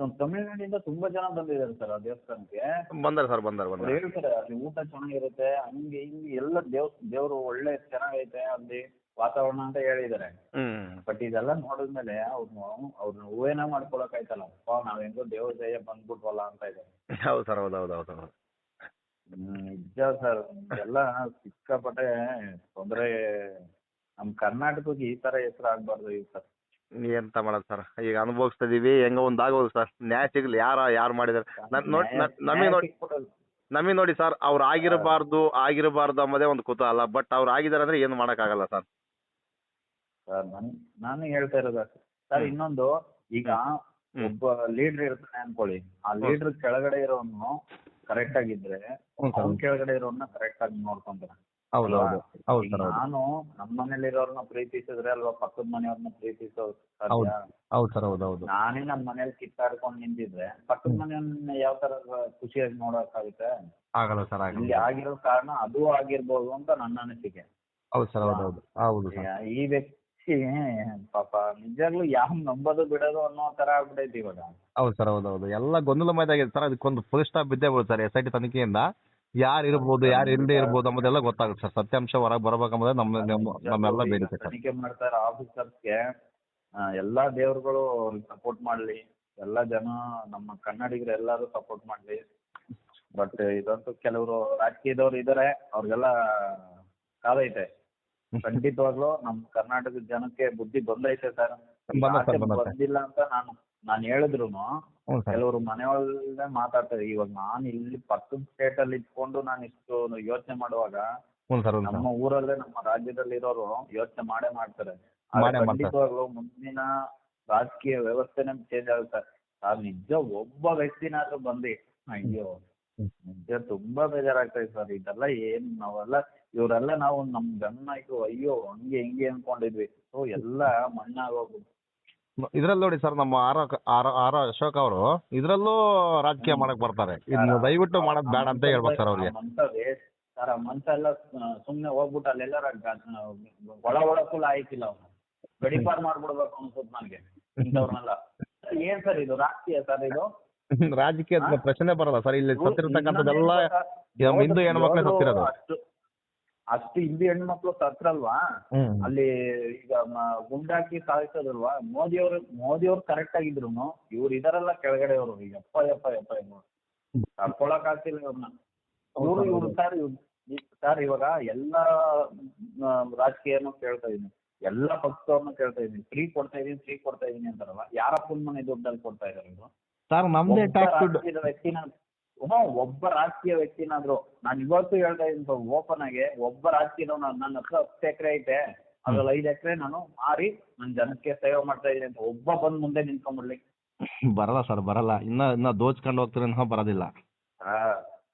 S1: ಹ್ಮ್
S2: ತಮಿಳ್ನಾಡಿಂದ ತುಂಬಾ ಜನ ಬಂದಿದ್ದಾರೆ ಸರ್ ಆ ದೇವಸ್ಥಾನಕ್ಕೆ.
S1: ಬಂದಾರೆ ಸರ್ ಬಂದಾರೆ
S2: ಅವ್ರು
S1: ಬಂದಾರೆ.
S2: ಹೇಳ್ತಾರೆ ಅಲ್ಲಿ ಊಟ ಚೆನ್ನಾಗಿರುತ್ತೆ ಹಂಗೆ ಹಿಂಗೆ ಎಲ್ಲ ದೇವ್ ದೇವ್ರು ಒಳ್ಳೆ ಚೆನ್ನಾಗೈತೆ ಅಲ್ಲಿ ವಾತಾವರಣ ಅಂತ ಹೇಳಿದ್ದಾರೆ.
S1: ಹ್ಮ್.
S2: ಬಟ್ ಇದೆಲ್ಲ ನೋಡಿದ್ಮೇಲೆ ಅವ್ರು ಅವ್ರನ್ನ ಹೂವೇನ ಮಾಡ್ಕೊಳಕ್ ಆಯ್ತಲ್ಲ ಅಪ್ಪ ನಾವ್ ಹೆಂಗೋ ದೇವ್ರ ದಯ ಬಂದ್ಬಿಟ್ವಲ್ಲ ಅಂತ ಇದ್ದಾರೆ
S1: ಹೌದು ಸರ್ ಹೌದು ಹೌದು ಹೌದು ಹೌದು.
S2: ಹ್ಮ್, ನಿಜ ಸರ್. ಎಲ್ಲ ಸಿಕ್ಕಾಪಟ್ಟೆ ತೊಂದ್ರೆ. ನಮ್ ಕರ್ನಾಟಕಕ್ಕೆ ಈ ತರ ಹೆಸರು ಆಗ್ಬಾರ್ದು ಈಗ ಸರ್.
S1: ಎಂತ ಮಾಡೋದು ಸರ್ ಈಗ ಅನುಭವಿಸ್ತಾ ಇದೀವಿ ಹೆಂಗೋ ಒಂದ್ ಆಗೋದು ಸರ್ ನ್ಯಾಯ ಸಿಗ್ಲಿ ಯಾರ ಯಾರು ಮಾಡಿದಾರೆ? ನಮಗೆ ನೋಡಿ ನಮಗೆ ನೋಡಿ ಸರ್ ಅವ್ರು ಆಗಿರಬಾರ್ದು ಆಗಿರಬಾರ್ದು ಅನ್ನೋದೇ ಒಂದು ಕುತೂಹಲ ಬಟ್ ಅವ್ರು ಆಗಿದಾರೆ ಅಂದ್ರೆ ಏನು ಮಾಡಕ್ಕಾಗಲ್ಲ ಸರ್
S2: ಸರ್ ನನ್ ನಾನು ಹೇಳ್ತಾ ಇರೋದು ಸರ್ ಇನ್ನೊಂದು ಈಗ ಒಬ್ಬ ಲೀಡರ್ ಇರ್ತಾನೆ ಅನ್ಕೊಳ್ಳಿ. ಆ ಲೀಡರ್ ಕೆಳಗಡೆ ಇರೋನು ಕರೆಕ್ಟ್ ಆಗಿದ್ರೆ ಅವ್ನ ಕೆಳಗಡೆ ಇರೋನ್ನ ಕರೆಕ್ಟ್ ಆಗಿ ನೋಡ್ಕೊಂತಾನೆ.
S1: ಹೌದು
S2: ಅಲ್ವಾ?
S1: ಹೌದು. ಸರ್
S2: ನಾನು ನಮ್ಮ ಮನೇಲಿರೋರ್ನ ಪ್ರೀತಿಸಿದ್ರೆ ಅಲ್ವಾ ಪಕ್ಕದ ಮನೆಯವ್ರನ್ನ ಪ್ರೀತಿಸೋದು
S1: ಹೌದು.
S2: ಸಾಧ್ಯ?
S1: ಹೌದು ಸರ್ ಹೌದು ಹೌದು.
S2: ನಾನೇ ನಮ್ಮ ಮನೇಲಿ ಕಿತ್ತಾಡ್ಕೊಂಡು ನಿಂತಿದ್ರೆ ಪಕ್ಕದ ಮನೆಯವ್ರನ್ನ ಯಾವ ತರ ಖುಷಿಯಾಗಿ ನೋಡಕ್ಕಾಗುತ್ತೆ
S1: ಆಗಲ್ಲ ಸರ್
S2: ಇಲ್ಲಿ ಆಗಿರೋ ಕಾರಣ ಅದು ಆಗಿರ್ಬೋದು ಅಂತ ನನ್ನ ಅನಿಸಿಕೆ.
S1: ಹೌದು ಸರ್ ಹೌದು ಹೌದು. ಹೌದು ಸರ್.
S2: ಈ ವ್ಯಕ್ತಿ ಪಾಪ ನಿಜಾಗ್ಲೂ ಯಾವ ನಂಬೋದು ಬಿಡೋದು ಅನ್ನೋ ತರ ಆಗ್ಬಿಟ್ಟೈತಿ ಇವಾಗ.
S1: ಹೌದು ಸರ್ ಹೌದು ಹೌದು. ಎಲ್ಲ ಗೊಂದಲಮಯದಾಗಿದೆ ಸರ್. ಅದಕ್ಕೊಂದು ಫುಲ್ ಸ್ಟಾಪ್ ಬಿದ್ದೇ ಬೀಳುತ್ತೆ ಸರ್ ಎಸ್ ಐ ಟಿ ತನಿಖೆಯಿಂದ. ಯಾರು ಇರ್ಬೋದು ಯಾರು ಹಿಂದೆ ಇರ್ಬೋದು ಅನ್ನೋದೆಲ್ಲ ಗೊತ್ತಾಗುತ್ತೆ ಸರ್. ಸತ್ಯಾಂಶ ಹೊರಗೆ ಬರಬೇಕಂಬುದೇ ನಮ್ಮ ನಮ್ಮ- ನಮ್ಮೆಲ್ಲ ಬೇಡಿಕೆ ಸರ್.
S2: ತನಿಖೆ ಮಾಡ್ತಾರೆ ಆಫೀಸರ್ಸ್ಗೆ. ಎಲ್ಲಾ ದೇವ್ರುಗಳು ಅವ್ರಿಗೆ ಸಪೋರ್ಟ್ ಮಾಡ್ಲಿ. ಎಲ್ಲಾ ಜನ ನಮ್ಮ ಕನ್ನಡಿಗರು ಎಲ್ಲಾರು ಸಪೋರ್ಟ್ ಮಾಡ್ಲಿ. ಬಟ್ ಇದಂತೂ ಕೆಲವರು ರಾಜಕೀಯದವ್ರು ಇದಾರೆ ಅವ್ರಿಗೆಲ್ಲ ಕಾಲೈತೆ ಖಂಡಿತವಾಗ್ಲೂ ನಮ್ಮ ಕರ್ನಾಟಕದ ಜನಕ್ಕೆ ಬುದ್ಧಿ ಬಂದೈತೆ ಸರ್.
S1: ಬಂದ ಸರ್.
S2: ಬಂದಿಲ್ಲ ಅಂತ ನಾನು ನಾನು ಹೇಳಿದ್ರು
S1: ಹ್ಞೂ ಸರ್.
S2: ಕೆಲವರು ಮನೆಯೊಳಗೆ ಮಾತಾಡ್ತಾರೆ. ಇವಾಗ ನಾನು ಇಲ್ಲಿ ಪಕ್ಕದ ಸ್ಟೇಟ್ ಅಲ್ಲಿ ಇಟ್ಕೊಂಡು ನಾನು ಇಷ್ಟು ಯೋಚನೆ ಮಾಡುವಾಗ
S1: ಹ್ಞೂ ಸರ್ ಹ್ಞೂ ಸರ್.
S2: ನಮ್ಮ ಊರಲ್ಲೇ ನಮ್ಮ ರಾಜ್ಯದಲ್ಲಿ ಇರೋರು ಯೋಚನೆ ಮಾಡೇ ಮಾಡ್ತಾರೆ. ಆದ್ರೆ
S1: ಮಾಡೇ ಮಾಡ್ತಾರೆ.
S2: ಖಂಡಿತವಾಗ್ಲೂ ಮುಂದಿನ ರಾಜಕೀಯ ವ್ಯವಸ್ಥೆನೇ ಚೇಂಜ್ ಆಗುತ್ತೆ. ಆ ನಿಜ ಒಬ್ಬ ವ್ಯಕ್ತಿನಾದ್ರೂ ಬಂದಿ ಅಯ್ಯೋ ನಿಜ ತುಂಬಾ ಬೇಜಾರಾಗ್ತದೆ ಸರ್. ಇದೆಲ್ಲ ಏನ್ ನಾವೆಲ್ಲ ಇವರೆಲ್ಲ ನಾವು ನಮ್ ನಾಯಕರು ಅಯ್ಯೋ ಹಂಗೆ ಹಿಂಗೆ ಅನ್ಕೊಂಡಿದ್ವಿ. ಸೊ ಎಲ್ಲ ಮಣ್ಣಾಗೋಗ್ಬಿಟ್ಟು
S1: ಇದ್ರಲ್ಲಿ ನೋಡಿ ಸರ್ ನಮ್ಮ ಆರ್ ಆರ್ ಆರ್ ಅಶೋಕ್ ಅವರು ಇದ್ರಲ್ಲೂ ರಾಜಕೀಯ ಮಾಡಕ್ ಬರ್ತಾರೆ. ಇದನ್ನ ದಯವಿಟ್ಟು ಮಾಡಕ್ ಬೇಡ ಅಂತ ಹೇಳ್ಬೇಕು ಸರ್ ಅವ್ರಿಗೆ.
S2: ಸರ್ ಮಂತ ಮನ್ಸ ಎಲ್ಲ ಸ- ಸುಮ್ನೆ ಹೋಗ್ಬಿಟ್ಟು ಅಲ್ಲೆಲ್ಲ ಒಳ ಒಳಕ್ಕೂ ಆಯ್ತಿಲ್ಲ ಅವನು ಗಡಿಪಾರ್ ಮಾಡ್ಬಿಡ್ಬೇಕು ಅನ್ಸುತ್ತೆ ನನಗೆ ಇಂಥವ್ರನ್ನೆಲ್ಲ. ಏನ್ ಸರ್ ಇದು ರಾಜಕೀಯ ಸರ್ ಇದು?
S1: ರಾಜಕೀಯದ ಪ್ರಶ್ನೆ ಬರಲ್ಲ ಸರ್ ಇಲ್ಲಿ ಸತ್ತಿರ್ತಕ್ಕಂಥದ್ದೆಲ್ಲ ಹಿಂದೂ ಹೆಣ್ಮಕ್ಳೇ ಸತ್ತಿರೋದು.
S2: ಅಷ್ಟು ಇಲ್ಲಿ ಹಿಂದೂ ಹೆಣ್ಮಕ್ಳು ಸತ್ರಲ್ವಾ ಅಲ್ಲಿ ಈಗ ಗುಂಡಾಕಿ ಸಾಯಿಸೋದಲ್ವಾ? ಮೋದಿಯವರು ಮೋದಿಯವ್ರು ಕರೆಕ್ಟ್ ಆಗಿದ್ರು ಇವ್ರು ಇದಾರಲ್ಲ ಕೆಳಗಡೆ ಅವರು ಯಪ್ಪ ಯಪ್ಪ ಯಪ್ಪ ಇವ್ರು. ತಡ್ಕೊಳಕ್ ಆಗ್ತಿಲ್ಲ ಇವ್ರನ್ನ. ಇವ್ರು ಇವ್ರು ಸರ್ ಸರ್ ಇವಾಗ ಎಲ್ಲ ರಾಜಕೀಯನು ಕೇಳ್ತಾ ಇದೀನಿ. ಎಲ್ಲಾ ಪಕ್ಷದವ್ರನ್ನೂ ಕೇಳ್ತಾ ಇದೀನಿ. ಫ್ರೀ ಕೊಡ್ತಾ ಇದೀನಿ ಫ್ರೀ ಕೊಡ್ತಾ ಇದೀನಿ ಅಂತಾರಲ್ಲ. ಯಾರಪ್ಪನ ಮನೆ ದುಡ್ಡಲ್ಲಿ ಕೊಡ್ತಾ ಇದಾರೆ ಇವರು?
S1: ಸರ್ ನಮ್ದೇ ಟ್ಯಾಕ್ಸ್
S2: ಹ್ಞೂ ಒಬ್ಬ ರಾಜಕೀಯ ವ್ಯಕ್ತಿನಾದ್ರು ನಾನು ಇವತ್ತು ಹೇಳ್ತಾ ಇದ್ದೀನಿ ಓಪನ್ ಆಗಿ ಒಬ್ಬ ರಾಜಕೀಯ ನನ್ನ ಹತ್ರ ಹತ್ತು ಎಕರೆ ಐತೆ ಅದ್ರಲ್ಲಿ ಐದು ಎಕರೆ ನಾನು ಮಾರಿ ನನ್ನ ಜನಕ್ಕೆ ಸೇವೆ ಮಾಡ್ತಾ ಇದ್ದೀನಿ ಅಂತ ಒಬ್ಬ ಬಂದು ಮುಂದೆ ನಿಂತ್ಕೊಂಡ್ಬಿಡ್ಲಿ.
S1: ಬರಲ್ಲ ಸರ್ ಬರಲ್ಲ. ಇನ್ನ ಇನ್ನ ದೋಚ್ಕೊಂಡು ಹೋಗ್ತೀರಿ ಅನ್ನೋ ಬರೋದಿಲ್ಲ.
S2: ಆ,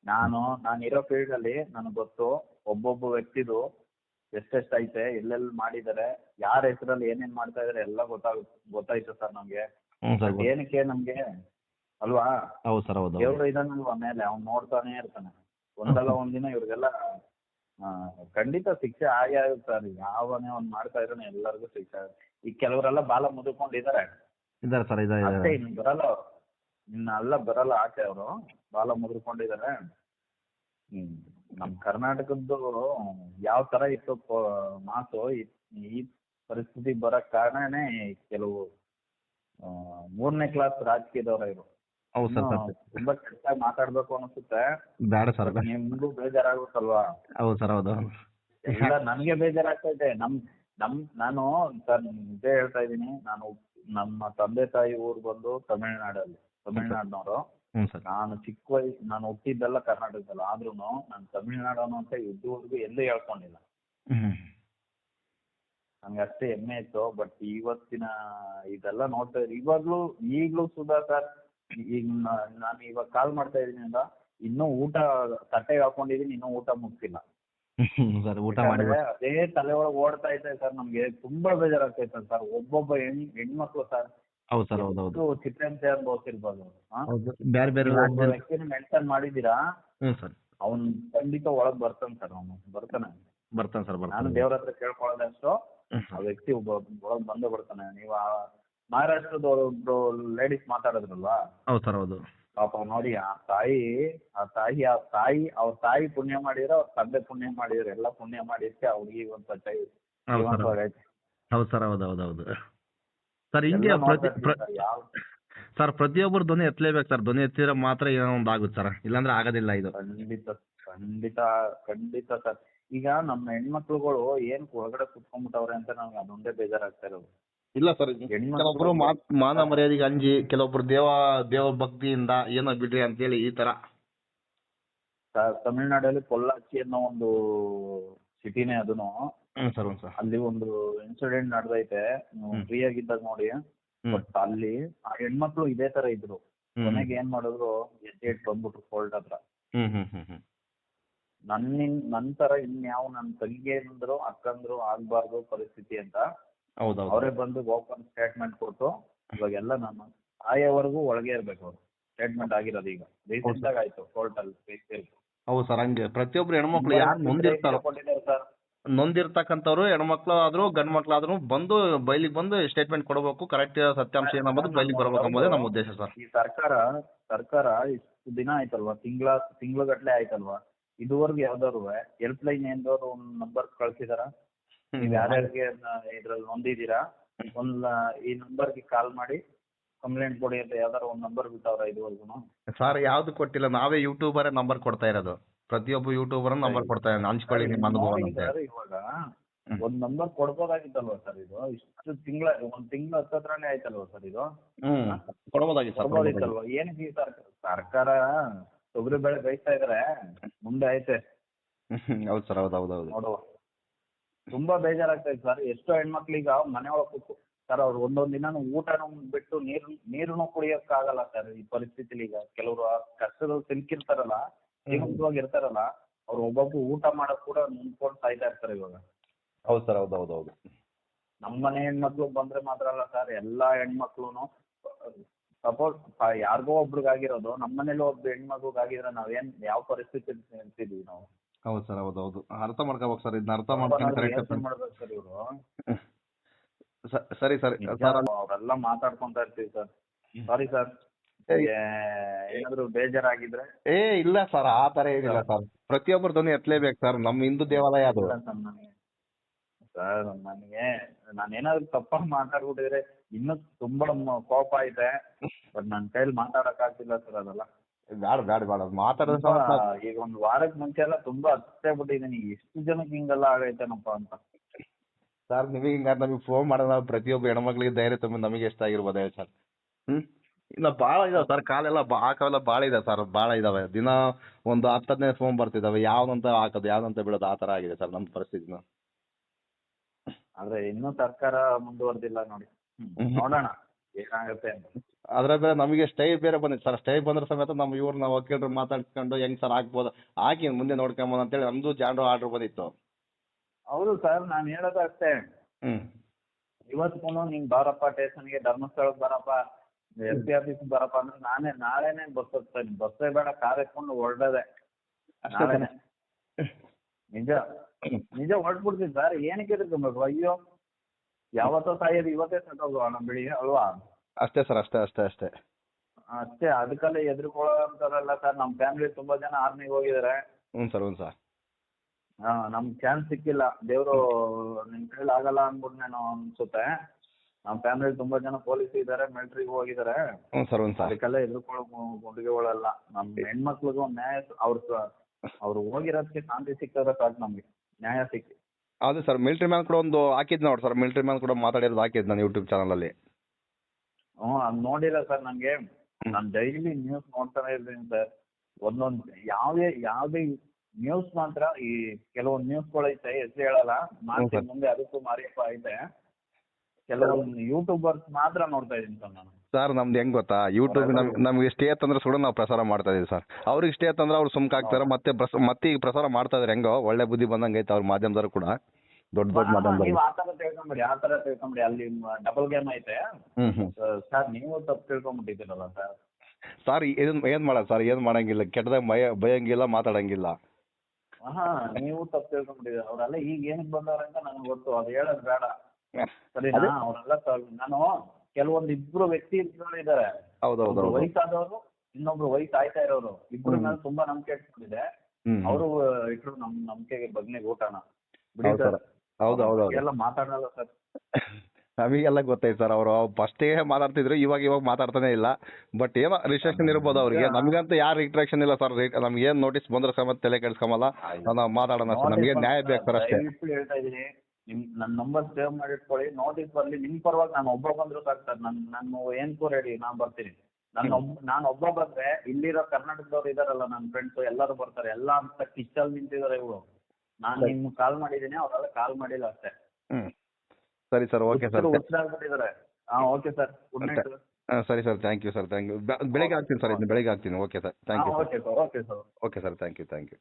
S2: ನಾನು ನಾನು ಇರೋ ಫೀಲ್ಡ್ ಅಲ್ಲಿ ನನಗೆ ಗೊತ್ತು ಒಬ್ಬೊಬ್ಬ ವ್ಯಕ್ತಿದು ಎಷ್ಟೆಷ್ಟ ಐತೆ ಎಲ್ಲೆಲ್ಲಿ ಮಾಡಿದ್ದಾರೆ ಯಾರ ಹೆಸರಲ್ಲಿ ಏನೇನ್ ಮಾಡ್ತಾ ಇದಾರೆ ಎಲ್ಲ ಗೊತ್ತಾಗ ಗೊತ್ತಾಯ್ತು ಸರ್ ನಮ್ಗೆ. ಏನಕ್ಕೆ ನಮ್ಗೆ ಅಲ್ವಾ?
S1: ಹೌದು ಸರ್ ಹೌದು
S2: ದೇವ್ರು ಇದಾನಲ್ವಾ ಮೇಲೆ? ಅವ್ನ್ ನೋಡ್ತಾನೆ ಇರ್ತಾನೆ. ಒಂದಲ್ಲ ಒಂದಿನ ಇವ್ರಿಗೆಲ್ಲ ಖಂಡಿತ ಶಿಕ್ಷೆ ಆಗೇ ಆಗುತ್ತೆ ಸರ್. ಯಾವನೇ ಒಂದ್ ಮಾಡ್ತಾ ಇರೋ ಎಲ್ಲರಿಗೂ ಶಿಕ್ಷೆ ಆಗುತ್ತೆ. ಈಗ ಕೆಲವರೆಲ್ಲ ಬಾಲ ಮುದುಕೊಂಡಿದ್ದಾರೆ
S1: ಇದ್ದಾರೆ ಸರ್ ಇದೆ
S2: ಅಷ್ಟೇ ಇನ್ನು ಬರಲ್ಲ ಅವ್ರು. ಇನ್ನ ಅಲ್ಲ ಬರಲ್ಲ ಆಚೆ ಅವರು. ಬಾಲ ಮುದುಕೊಂಡಿದ್ದಾರೆ ಹ್ಮ್ ನಮ್ ಕರ್ನಾಟಕದ್ದು ಯಾವ ತರ ಇತ್ತು ಮಾತು? ಈ- ಈ ಪರಿಸ್ಥಿತಿ ಬರಕ್ ಕಾರಣನೇ ಕೆಲವು ಮೂರನೇ ಕ್ಲಾಸ್ ರಾಜಕೀಯದವರ ಇವರು.
S1: ಹೌದು ಸರ್
S2: ಇನ್ನು ತುಂಬಾ ಕೆಟ್ಟಾಗಿ ಮಾತಾಡ್ಬೇಕು ಅನ್ಸುತ್ತೆ.
S1: ಬೇಡ ಸರ್
S2: ನಿಮ್ಗೂ ಬೇಜಾರಾಗುತ್ತಲ್ವಾ?
S1: ಹೌದು ಸರ್ ಹೌದು.
S2: ಇಲ್ಲ ನನ್ಗೆ ಬೇಜಾರಾಗ್ತೈತೆ ನಮ್ ನಮ್ ನಾನು ಸರ್ ನಿಜ ಹೇಳ್ತಾ ಇದೀನಿ ನಾನು ನಮ್ಮ ತಂದೆ ತಾಯಿ ಊರ್ ಬಂದು ತಮಿಳ್ನಾಡಲ್ಲಿ ತಮಿಳ್ನಾಡಿನವರು. ನಾನು ಚಿಕ್ಕ ವಯಸ್ಸು ನಾನು ಹುಟ್ಟಿದ್ದೆಲ್ಲ ಕರ್ನಾಟಕದಲ್ಲಿ ಆದ್ರೂ ನಾನು ತಮಿಳ್ನಾಡು ಅಂತ ಇದುವರೆಗೂ ಎಲ್ಲೂ ಹೇಳ್ಕೊಂಡಿಲ್ಲ. ನಂಗೆ ಅಷ್ಟೇ ಹೆಮ್ಮೆ ಇತ್ತು ಬಟ್ ಇವತ್ತಿನ ಇದೆಲ್ಲ ನೋಡ್ತಾ ಇದ್ರೆ ಇವಾಗ್ಲೂ ಈಗ್ಲೂ ಸುಧಾ ಸರ್ ಈಗ ನಾನು ಇವಾಗ ಕಾಲ್ ಮಾಡ್ತಾ ಇದೀನಿ ಅಂತ ಇನ್ನೂ ಊಟ ತಟ್ಟೆಗೆ ಹಾಕೊಂಡಿದೀನಿ ಇನ್ನೂ ಊಟ ಮುಗ್ಸಿಲ್ಲ.
S1: ಸರ್ ಊಟ ಮಾಡಿ
S2: ಅದೇ ತಲೆ ಒಳಗೆ ಓಡ್ತಾ ಐತೆ ಸರ್ ನಮ್ಗೆ ತುಂಬಾ ಬೇಜಾರಾಗ್ತೈತೆ ಸರ್ ಒಬ್ಬೊಬ್ಬ ಹೆಣ್ ಹೆಣ್ಮಕ್ಳು ಸರ್.
S1: ಹೌದು ಸರ್ ಹೌದು ಹೌದು.
S2: ಚಿತ್ರಹಿಂಸೆ ಅನುಭವಿಸಿರ್ಬೋದು
S1: ಬೇರೆ ಬೇರೆ
S2: ವ್ಯಕ್ತಿನ ಮೆನ್ಷನ್ ಮಾಡಿದೀರಾ
S1: ಹ್ಞೂ ಸರ್.
S2: ಅವ್ನ್ ಖಂಡಿತ ಒಳಗ್ ಬರ್ತಾನೆ ಸರ್ ಅವನು. ಬರ್ತಾನೆ.
S1: ಬರ್ತಾನೆ ಸರ್
S2: ನಾನು ದೇವರ ಹತ್ರ ಕೇಳ್ಕೊಳ್ಳೋದಷ್ಟು ಆ ವ್ಯಕ್ತಿ ಒಬ್ಬ ಒಳಗ್ ಬಂದೇ ಬರ್ತಾನೆ. ನೀವು ಆ ಮಹಾರಾಷ್ಟ್ರದ ಒಬ್ರು ಲೇಡೀಸ್ ಮಾತಾಡಿದ್ರಲ್ವಾ?
S1: ಹೌದು ಸರ್ ಹೌದು.
S2: ಪಾಪ ನೋಡಿ ಆ ತಾಯಿ ಆ ತಾಯಿ ಆ ತಾಯಿ ಅವ್ರ ತಾಯಿ ಪುಣ್ಯ ಮಾಡಿದ್ರೆ ಅವ್ರ ತಂದೆ ಪುಣ್ಯ ಮಾಡಿದ್ರೆ ಎಲ್ಲ ಪುಣ್ಯ ಮಾಡಿದ್ಕೆ ಅವ್ರಿಗೆ ತಾಯಿ
S1: ಹೌದು ಸರ್. ಹೌದು ಸರ್ ಹೌದು ಹೌದು ಸರ್ ಹಿಂಗೆ
S2: ಸರ್
S1: ಪ್ರತಿಯೊಬ್ಬರು ಧ್ವನಿ ಎತ್ತಲೇಬೇಕು ಸರ್. ಧ್ವನಿ ಎತ್ತಿದ್ರೆ ಮಾತ್ರ ಏನೋ ಒಂದು ಆಗುತ್ತೆ ಸರ್. ಇಲ್ಲಾಂದ್ರೆ ಆಗೋದಿಲ್ಲ ಇದು.
S2: ಖಂಡಿತ ಖಂಡಿತ ಖಂಡಿತ ಸರ್. ಈಗ ನಮ್ಮ ಹೆಣ್ಮಕ್ಳುಗಳು ಏನ್ ಒಳಗಡೆ ಕುತ್ಕೊಂಡ್ಬಿಟ್ಟವ್ರೆ ಅಂತ ನಮ್ಗೆ ಅದೊಂದೇ ಬೇಜಾರಾಗ್ತಾ ಇರೋದು.
S1: ಇಲ್ಲ ಸರ್
S2: ಹೆಣ್ಮಕ್ಳು-
S1: ಕೆಲವೊಬ್ರು ಮಾನ ಮರ್ಯಾದೆಗೆ ಅಂಜಿ ಕೆಲವೊಬ್ರು ದೇವ ದೇವ ಭಕ್ತಿಯಿಂದ ಏನೋ ಬಿಡ್ರಿ ಅಂತ ಹೇಳಿ ಈ ತರ.
S2: ತಮಿಳುನಾಡಲ್ಲಿ ಪೊಲ್ಲಾಚಿ ಅನ್ನೋ ಒಂದು ಸಿಟಿನೇ ಅದನ್ನು
S1: ಸರ್
S2: ಅಲ್ಲಿ ಒಂದು ಇನ್ಸಿಡೆಂಟ್ ನಡೆದೈತೆ. ಫ್ರೀ ಆಗಿದ್ದಾಗ ನೋಡಿ. ಬಟ್ ಅಲ್ಲಿ ಆ ಹೆಣ್ಮಕ್ಳು ಇದೇ ತರ ಇದ್ರು.
S1: ಮನೆಗೆ
S2: ಕೊನೆಗೆ ಏನ್ ಮಾಡಿದ್ರು? ಎದ್ದೆ ಇಟ್ಟು ಬಂದ್ಬಿಟ್ರು ಕೋರ್ಟ್ ಹತ್ರ.
S1: ನನ್ನ
S2: ನನ್ ತರ ಇನ್ಯಾವ ನನ್ನ ತಂಗಿಯಂದ್ರು ಅಕ್ಕಂದ್ರು ಆಗ್ಬಾರ್ದು ಪರಿಸ್ಥಿತಿ ಅಂತ ಅವರೇ ಬಂದು ಓಪನ್ ಸ್ಟೇಟ್ಮೆಂಟ್ ಕೊಟ್ಟು ಇವಾಗೆಲ್ಲ ನಾನು ಆಯವರೆಗೂ ಒಳಗೆ ಇರ್ಬೇಕು ಅವ್ರು. ಸ್ಟೇಟ್ಮೆಂಟ್ ಆಗಿರೋದು ಈಗ. ರೀಸೆಂಟ್ ಆಗಿ ಆಯ್ತು ಕೋರ್ಟ್ ಅಲ್ಲಿ.
S1: ಹೌದು ಸರ್ ಹಂಗೆ. ಪ್ರತಿಯೊಬ್ರು ಹೆಣ್ಮಕ್ಳು
S2: ಮಕ್ಕಳು
S1: ಯಾರು ನೊಂದಿರ್ತಾರೋ ನೊಂದಿರ್ತಕ್ಕಂಥವ್ರು ಹೆಣ್ಮಕ್ಳು ಆದ್ರೂ ಗಂಡ್ ಮಕ್ಳಾದ್ರೂ ಬಂದು ಬಯಲಿಗೆ ಬಂದು ಸ್ಟೇಟ್ಮೆಂಟ್ ಕೊಡಬೇಕು. ಕರೆಕ್ಟ್ ಸತ್ಯಾಂಶ ಏನಂಬುದು ಬಯಲಿಗೆ ಬರಬೇಕು ಎಂಬುದೇ ನಮ್ಮ ಉದ್ದೇಶ ಸರ್.
S2: ಈ ಸರ್ಕಾರ ಸರ್ಕಾರ ಇಷ್ಟು ದಿನ ಆಯ್ತಲ್ವಾ? ತಿಂಗಳ ತಿಂಗ್ಳುಗಟ್ಲೆ ಆಯ್ತಲ್ವಾ? ಇದುವರೆಗೂ ಯಾವ್ದಾದ್ರು ಹೆಲ್ಪ್ ಲೈನ್ ಏನಾದ್ರು ಒಂದು ನಂಬರ್ ಕಳ್ಸಿದಾರ? ನೀವ್ ಯಾರ್ಯಾರಿಗೆ ಇದ್ರಲ್ಲಿ ನೊಂದಿದ್ದೀರಾ ಒಂದ್ ಈ ನಂಬರ್ಗೆ ಕಾಲ್ ಮಾಡಿ ಕಂಪ್ಲೇಂಟ್ ಕೊಡಿ ಅಂತ ಯಾವ್ದಾರ ಒಂದ್ ನಂಬರ್ ಬಿಟ್ಟವ್ರ ಇದುವರೆಗೂ
S1: ಸರ್ ಯಾವ್ದು ಕೊಟ್ಟಿಲ್ಲ ನಾವೇ ಯೂಟ್ಯೂಬರೇ ನಂಬರ್ ಕೊಡ್ತಾ ಇರೋದು. ಪ್ರತಿಯೊಬ್ಬ ಯೂಟ್ಯೂಬರ್ ನಂಬರ್ ಕೊಡ್ತಾ ಇದ್ದಾನೆ ಹಂಚ್ಕೊಳ್ಳಿ ನಿಮ್ಮ ಅನುಭವ.
S2: ಇವಾಗ. ಒಂದ್ ನಂಬರ್ ಕೊಡ್ಬೋದಾಗಿತ್ತಲ್ವ ಸರ್ ಇದು? ಇಷ್ಟು ತಿಂಗಳ ಒಂದ್ ತಿಂಗಳ ಹತ್ತತ್ರನೇ ಆಯ್ತಲ್ವಾ ಸರ್ ಇದು?
S1: ಹ್ಮ್. ಕೊಡ್ಬೋದಾಗಿತ್ತಲ್ವ ಸರ್
S2: ಏನಕ್ಕೆ ಸರ್ಕಾರ ಸರ್ಕಾರ ತೊಗರಿ ಬೆಳೆ ಬೈತಾ ಇದಾರೆ ಮುಂದೆ ಐತೆ.
S1: ಹೌದ್ ಹೌದು ಸರ್ ಹೌದು ಹೌದು ಹೌದು.
S2: ನೋಡುವ. ತುಂಬಾ ಬೇಜಾರಾಗ್ತೈತೆ ಸರ್. ಎಷ್ಟೋ ಹೆಣ್ಮಕ್ಳೀಗ ಮನೆ ಒಳಗೆ ಕೂತು ಸರ್ ಅವ್ರು ಒಂದೊಂದ್ ದಿನ ಊಟನೂ ಬಿಟ್ಟು ನೀರು ನೀರುನು ಕುಡಿಯೋಕ್ಕಾಗಲ್ಲ ಸರ್ ಈ ಪರಿಸ್ಥಿತಿಲಿ ಈಗ. ಕೆಲವರು ಆ ಕಷ್ಟದಲ್ಲಿ ಸಿಲುಕಿರ್ತಾರಲ್ಲ ಜೀವಂತವಾಗಿ ಇರ್ತಾರಲ್ಲ ಅವ್ರು ಒಬ್ಬೊಬ್ರು ಊಟ ಮಾಡಕ್ ಕೂಡ ನಿಂತ್ಕೊಂಡು ಸಾಯ್ತಾ ಇರ್ತಾರೆ ಇವಾಗ.
S1: ಹೌದು ಸರ್ ಹೌದು ಹೌದು ಹೌದು.
S2: ನಮ್ಮ ಮನೆ ಹೆಣ್ಮಕ್ಳು ಬಂದ್ರೆ ಮಾತ್ರ ಅಲ್ಲ ಸರ್ ಎಲ್ಲಾ ಹೆಣ್ಮಕ್ಳುನು ಸಪೋಸ್ ಯಾರಿಗೋ ಒಬ್ರಿಗಾಗಿರೋದು ನಮ್ಮ ಮನೇಲಿ ಒಬ್ಬ ಹೆಣ್ಮಗುಗಾಗಿದ್ರೆ ನಾವೇನ್ ಯಾವ ಪರಿಸ್ಥಿತಿ ಇರ್ತಿದ್ವಿ ನಾವು?
S1: ಹೌದು ಸರ್ ಹೌದು ಹೌದು. ಅರ್ಥ ಮಾಡ್ಕೋಬೇಕು ಸರ್ ಇದನ್ನ ಅರ್ಥ ಮಾಡ್ಕೊಂಡು ಕರೆಕ್ಟ್
S2: ಮಾಡ್ಬೇಕು ಸರ್ ಇವರು.
S1: ಸರಿ ಸರಿ ಸರ್.
S2: ಅವರೆಲ್ಲ ಮಾತಾಡ್ಕೊಂತ ಇರ್ತೀವಿ ಸರ್. ಸಾರಿ. ಸರ್ ಏನಾದ್ರು ಬೇಜಾರಾಗಿದ್ರೆ?
S1: ಏ ಇಲ್ಲ ಸರ್ ಆ ತರ ಏನಿಲ್ಲ ಸರ್. ಪ್ರತಿಯೊಬ್ಬರ ಧ್ವನಿ ಎತ್ತಲೇಬೇಕು ಸರ್ ನಮ್ಮ ಹಿಂದೂ ದೇವಾಲಯ ಅದು.
S2: ಸರ್ ನನಗೆ ನಾನ್ ಏನಾದ್ರು ನಾನೇನಾದ್ರು ತಪ್ಪಾಗಿ ಮಾತಾಡ್ಬಿಟ್ಟಿದ್ರೆ ಇನ್ನೂ ತುಂಬಾ ಕೋಪ ಇದೆ ಬಟ್ ನನ್ನ ಕೈಲಿ ಮಾತಾಡಕ್ ಆಗ್ತಿಲ್ಲ ಸರ್ ಅದೆಲ್ಲ.
S1: ಬ್ಯಾಡ ಬ್ಯಾಡ ಬ್ಯಾಡ ಮಾತಾಡೋದು
S2: ಈಗ ಒಂದು ವಾರಕ್ ಮುಂಚೆ ಎಲ್ಲ ತುಂಬಾ ಹತ್ತೇ ಬಿಟ್ಟಿದ್ದೀನಿ ಎಷ್ಟು ಜನಕ್ಕೆ ಹಿಂಗೆಲ್ಲ ಆಗೈತೇನಪ್ಪ ಅಂತ.
S1: ಸರ್ ನಿಮಗೆ ಹಿಂಗ ನಮಗೆ ಫೋನ್ ಮಾಡೋಣ ಪ್ರತಿಯೊಬ್ಬ ಹೆಣ್ಮಕ್ಳಿಗೆ ಧೈರ್ಯ ತುಂಬ ನಮಗೆ ಎಷ್ಟಾಗಿರ್ಬೋದು ಹೇಳಿ ಸರ್? ಹ್ಮ್. ಇಲ್ಲ ಭಾಳ ಇದಾವೆ ಸರ್. ಕಾಲೆಲ್ಲ ಬಾಳ ಭಾಳ ಇದೆ ಸರ್. ಭಾಳ ಇದಾವೆ. ದಿನ ಒಂದು ಹತ್ತು ಹದಿನೈದು ಫೋನ್ ಬರ್ತಿದ್ದಾವೆ ಯಾವ್ದಂತ ಹಾಕೋದು ಯಾವ್ದಂತ ಬಿಡೋದು ಆ ಥರ ಆಗಿದೆ ಸರ್ ನಮ್ಮ ಪರಿಸ್ಥಿತಿನ.
S2: ಆದ್ರೆ ಇನ್ನೂ ಸರ್ಕಾರ ಮುಂದುವರೆದಿಲ್ಲ ನೋಡಿ. ನೋಡೋಣ. ಏನಾಗುತ್ತೆ ಅಂತ.
S1: ಅದ್ರ ಬೇರೆ ನಮಗೆ ಸ್ಟೇ ಬೇರೆ ಬಂದಿತ್ತು ಸರ್ ಸ್ಟೇ ಬಂದ್ರ ಸಮೇತ ನಮ್ಮ ಇವ್ರನ್ನ ವಕೀಲರು ಮಾತಾಡ್ಕೊಂಡು ಹೆಂಗ್ ಸರ್ ಆಗ್ಬೋದು? ಹಾಕಿ ಮುಂದೆ ನೋಡ್ಕೊಂಬೋದು ಅಂತೇಳಿ ನಮ್ದು ಜಾಂಡ್ರು ಆರ್ಡರ್ ಬಂದಿತ್ತು.
S2: ಹೌದು ಸರ್ ನಾನು ಹೇಳೋದು ಅಷ್ಟೇ.
S1: ಇವತ್ತು
S2: ಇವತ್ತಿಗೂ ನೀನ್ ಬಾರಪ್ಪ ಸ್ಟೇಷನ್ಗೆ ಧರ್ಮಸ್ಥಳಕ್ಕೆ ಬರಪ್ಪ ಎಸ್ ಪಿ ಆಫೀಸ್ ಬರಪ್ಪ ಅಂದ್ರೆ ನಾನೇ ನಾಳೆನೆ ಬಸ್ ಹತ್ತೇನೆ ಬಸ್ಸೇ ಬೇಡ ಕಾರ್ ಎತ್ಕೊಂಡು ಹೊರಡದೆ.
S1: ಅಷ್ಟೇ
S2: ನಾಳೆನೆ. ನಿಜ ನಿಜ ಹೊರಟ್ಬಿಡ್ತೀನಿ ಸರ್ ಏನಕ್ಕೆ ಎದುರ್ಕೊಬೇಕು? ಅಯ್ಯೋ ಯಾವತ್ತೋ ಸಾಯೋದು ಇವತ್ತೇ ಸತ್ತೋಗುವ ನಮ್ಮ ಬೆಳಿ ಅಲ್ವಾ?
S1: ಅಷ್ಟೇ ಸರ್ ಅಷ್ಟೇ ಅಷ್ಟೇ ಅಷ್ಟೇ.
S2: ಅಷ್ಟೇ ಅದಕ್ಕೆಲ್ಲ ಎದುರ್ಕೊಳ್ಳೋ ಅಂತಾರಲ್ಲ ಸರ್ ನಮ್ಮ ಫ್ಯಾಮಿಲಿ ತುಂಬಾ ಜನ ಆರ್ಮಿಗೆ ಹೋಗಿದ್ದಾರೆ
S1: ಹ್ಞೂ ಸರ್ ಹ್ಞೂ ಸರ್
S2: ಹಾ ನಮ್ಗೆ ಚಾನ್ಸ್ ಸಿಕ್ಕಿಲ್ಲ. ದೇವರು ನಿಮ್ ಕೈಲಿ ಆಗಲ್ಲ ಅನ್ಬಿಟ್ಟು ನಾನು ಅನ್ಸುತ್ತೆ. ನಮ್ಮ ಫ್ಯಾಮಿಲಿ ತುಂಬಾ ಜನ ಪೊಲೀಸ್ ಇದ್ದಾರೆ ಮಿಲಿಟರಿಗೆ ಹೋಗಿದ್ದಾರೆ
S1: ಹ್ಞೂ ಸರ್ ಹ್ಞೂ ಸರ್
S2: ಅದಕ್ಕೆಲ್ಲ ನಮ್ಮ ಹೆಣ್ಮಕ್ಳಿಗೂ ನ್ಯಾಯ ಅವ್ರ ಅವ್ರು ಹೋಗಿರೋದಕ್ಕೆ ಶಾಂತಿ ಸಿಕ್ಕದ ಸಾಕು ನಮ್ಗೆ. ನ್ಯಾಯ ಸಿಕ್ಕಿ
S1: ಅದೇ ಸರ್ ಮಿಲ್ಟ್ರಿ ಮ್ಯಾನ್ ಕೂಡ ಒಂದು ಹಾಕಿದ್ ನೋಡಿ ಸರ್ ಮಿಲ್ಟ್ರಿ ಮ್ಯಾನ್ ಕೂಡ ಮಾತಾಡಿರೋದು ಹಾಕಿದ್ ನಾನು ಯೂಟ್ಯೂಬ್ ಚಾನಲಲ್ಲಿ
S2: ಅಲ್ಲಿ. ಅದು ನೋಡಿಲ್ಲ ಸರ್ ನನಗೆ ನಾನು ಡೈಲಿ ನ್ಯೂಸ್ ನೋಡ್ತಾನೆ ಇರ್ತೀನಿ ಸರ್. ಒಂದೊಂದು ಯಾವುದೇ ಯಾವ್ದೇ ನ್ಯೂಸ್ ಮಾತ್ರ ಈ ಕೆಲವೊಂದು ನ್ಯೂಸ್ಗಳೈತೆ ಹೆಸರು ಹೇಳಲ್ಲ.
S1: sir.
S2: ಮುಂದೆ ಅದಕ್ಕೂ ಮಾರಿಯಪ್ಪ ಐತೆ ಕೆಲವೊಂದು ಯೂಟ್ಯೂಬರ್ಸ್ ಮಾತ್ರ ನೋಡ್ತಾ ಇದ್ದೀನಿ ಸರ್ ನಾನು.
S1: ಸರ್ ನಮ್ದು ಹೆಂಗ್ ಗೊತ್ತಾ? ಯೂಟ್ಯೂಬ್ ನಮ್ ನಮ್ಗೆ ಇಷ್ಟೇ ತಂದ್ರೆ ಸುಡ ನಾವು ಪ್ರಸಾರ ಮಾಡ್ತಾ ಇದೀವಿ ಸರ್ ಅವ್ರಿಗೆ ಇಷ್ಟೇ ತಂದ್ರೆ ಅವ್ರು ಸುಮ್ಕ ಆಗ್ತಾರೆ ಮತ್ತೆ ಪ್ರಸ ಮತ್ತೆ ಈಗ ಪ್ರಸಾರ ಮಾಡ್ತಾ ಇದಾರೆ ಹೆಂಗೋ ಒಳ್ಳೆ ಬುದ್ಧಿ ಬಂದಂಗೆ ಐತೆ ಅವ್ರ ಮಾಧ್ಯಮದವ್ರು ಕೂಡ. ದೊಡ್ಡ ದೊಡ್ಡ ಮಾಧ್ಯಮದವ್ರು.
S2: ನೀವು ಆ ಥರ ತಿಳ್ಕೊಂಬಿಡಿ ಆ ಥರ ತಿಳ್ಕೊಂಬಿಡಿ. ಅಲ್ಲಿ ಡಬಲ್ ಗೇಮ್ ಐತೆ.
S1: ಹ್ಮ್ ಹ್ಮ್.
S2: ಸರ್ ನೀವು ತಪ್ಪು ತಿಳ್ಕೊಂಬಿಟ್ಟಿದ್ದೀರಲ್ಲ ಸರ್
S1: ಸರ್ ಏನ್ ಏನ್ ಮಾಡೋದು ಸರ್ ಏನ್ ಮಾಡಂಗಿಲ್ಲ. ಕೆಟ್ಟದಾಗ ಭಯ ಭಯಂಗಿಲ್ಲ ಮಾತಾಡಂಗಿಲ್ಲ.
S2: ಹಾ ನೀವು ತಪ್ಪು ತಿಳ್ಕೊಂಬಿಟ್ಟಿದ್ದೀರ. ಅವರೆಲ್ಲ ಈಗ ಏನಕ್ಕೆ ಬಂದವ್ರಂತ ಅಂತ ನನಗೆ ಗೊತ್ತು. ಅದು ಹೇಳೋದು ಬೇಡ. ಸರಿನಾ? ಅವರೆಲ್ಲ ನಾನು ಕೆಲವೊಂದು ಇಬ್ರು ವ್ಯಕ್ತಿ ಇದ್ದಾರೆ.
S1: ಹೌದೌದು
S2: ವಯಸ್ಸಾದವರು ಇನ್ನೊಬ್ರು ವಯಸ್ಸು ಆಯ್ತಾ ಇರೋರು. ಇಬ್ರು. ಮೇಲೆ ತುಂಬಾ ನಂಬಿಕೆ ಇಟ್ಕೊಂಡಿದೆ. ಅವರು ಇಟ್ರು ನಮ್ ನಂಬಿಕೆಗೆ ಬಗ್ನೆ ಊಟನ ಬಿಡಿ ಸರ್. ಎಲ್ಲ ಮಾತಾಡಲ್ಲ ಸರ್.
S1: ನಮಗೆಲ್ಲ ಗೊತ್ತಾಯ್ತು ಸರ್. ಅವರು ಫಸ್ಟೇ ಮಾತಾಡ್ತಿದ್ರು ಇವಾಗ ಇವಾಗ ಮಾತಾಡ್ತಾನೆ ಇಲ್ಲ. ಬಟ್ ಏನೋ ರಿಸ್ಟ್ರಿಕ್ಷನ್ ಇರ್ಬೋದು ಅವ್ರಿಗೆ. ನಮಗಂತೂ ಯಾರು ರಿಸ್ಟ್ರಿಕ್ಷನ್ ಇಲ್ಲ ಸರ್. ನಮ್ಗೆ ಏನ್ ನೋಟಿಸ್ ಬಂದ್ರೆ ಸಮೇತ ತಲೆ ಕೆಡಿಸ್ಕೊಂಬಲ್ಲ. ನಾವು ಮಾತಾಡೋಣ ಸರ್. ನಮಗೆ ನ್ಯಾಯ ಬೇಕು ಸರ್ ಅಷ್ಟೇ.
S2: ಹೇಳ್ತಾ ಇದೀನಿ ನಿಮ್ ನನ್ನ ನಂಬರ್ ಸೇವ್ ಮಾಡಿಟ್ಕೊಳ್ಳಿ. ನೋಟಿಸ್ ಬರ್ಲಿ. ನಿಮ್ ಪರವಾಗಿ ನಾನು ಒಬ್ಬ ಬಂದ್ರು ಸಾಕು ಸರ್. ನನ್ ನಾನು ಏನ್ಕೂ ರೆಡಿ ನಾನು ಬರ್ತೀನಿ. ನಾನು ಒಬ್ಬ ನಾನು ಒಬ್ಬ ಬಂದ್ರೆ ಇಲ್ಲಿರೋ ಕರ್ನಾಟಕದವ್ರು ಇದಾರಲ್ಲ ನನ್ನ ಫ್ರೆಂಡ್ಸ್ ಎಲ್ಲರೂ ಬರ್ತಾರೆ. ಎಲ್ಲ ಅಂತ ಕಿಚ್ಚಲ್ಲಿ ನಿಂತಿದ್ದಾರೆ ಇವರು. ನಾನು ನಿಮ್ಗೆ ಕಾಲ್ ಮಾಡಿದ್ದೀನಿ ಅವರೆಲ್ಲ ಕಾಲ್ ಮಾಡಿಲ್ಲ ಅಷ್ಟೇ.
S1: ಸರಿ ಸರ್ ಓಕೆ ಸರ್.
S2: ಹುಚ್ಚಾಗ್ಬಿಟ್ಟಿದ್ದಾರೆ ಹಾ ಓಕೆ ಸರ್. ಗುಡ್ ನೈಟ್
S1: ಸರಿ sir. Thank you sir. Thank you ಬೆಳಿಗ್ಗೆ ಆಗ್ತೀನಿ ಸರ್ ಇದನ್ನ ಬೆಳಿಗ್ಗೆ ಆಗ್ತೀನಿ okay sir. Thank you
S2: okay sir. Okay sir
S1: okay sir. Thank you thank you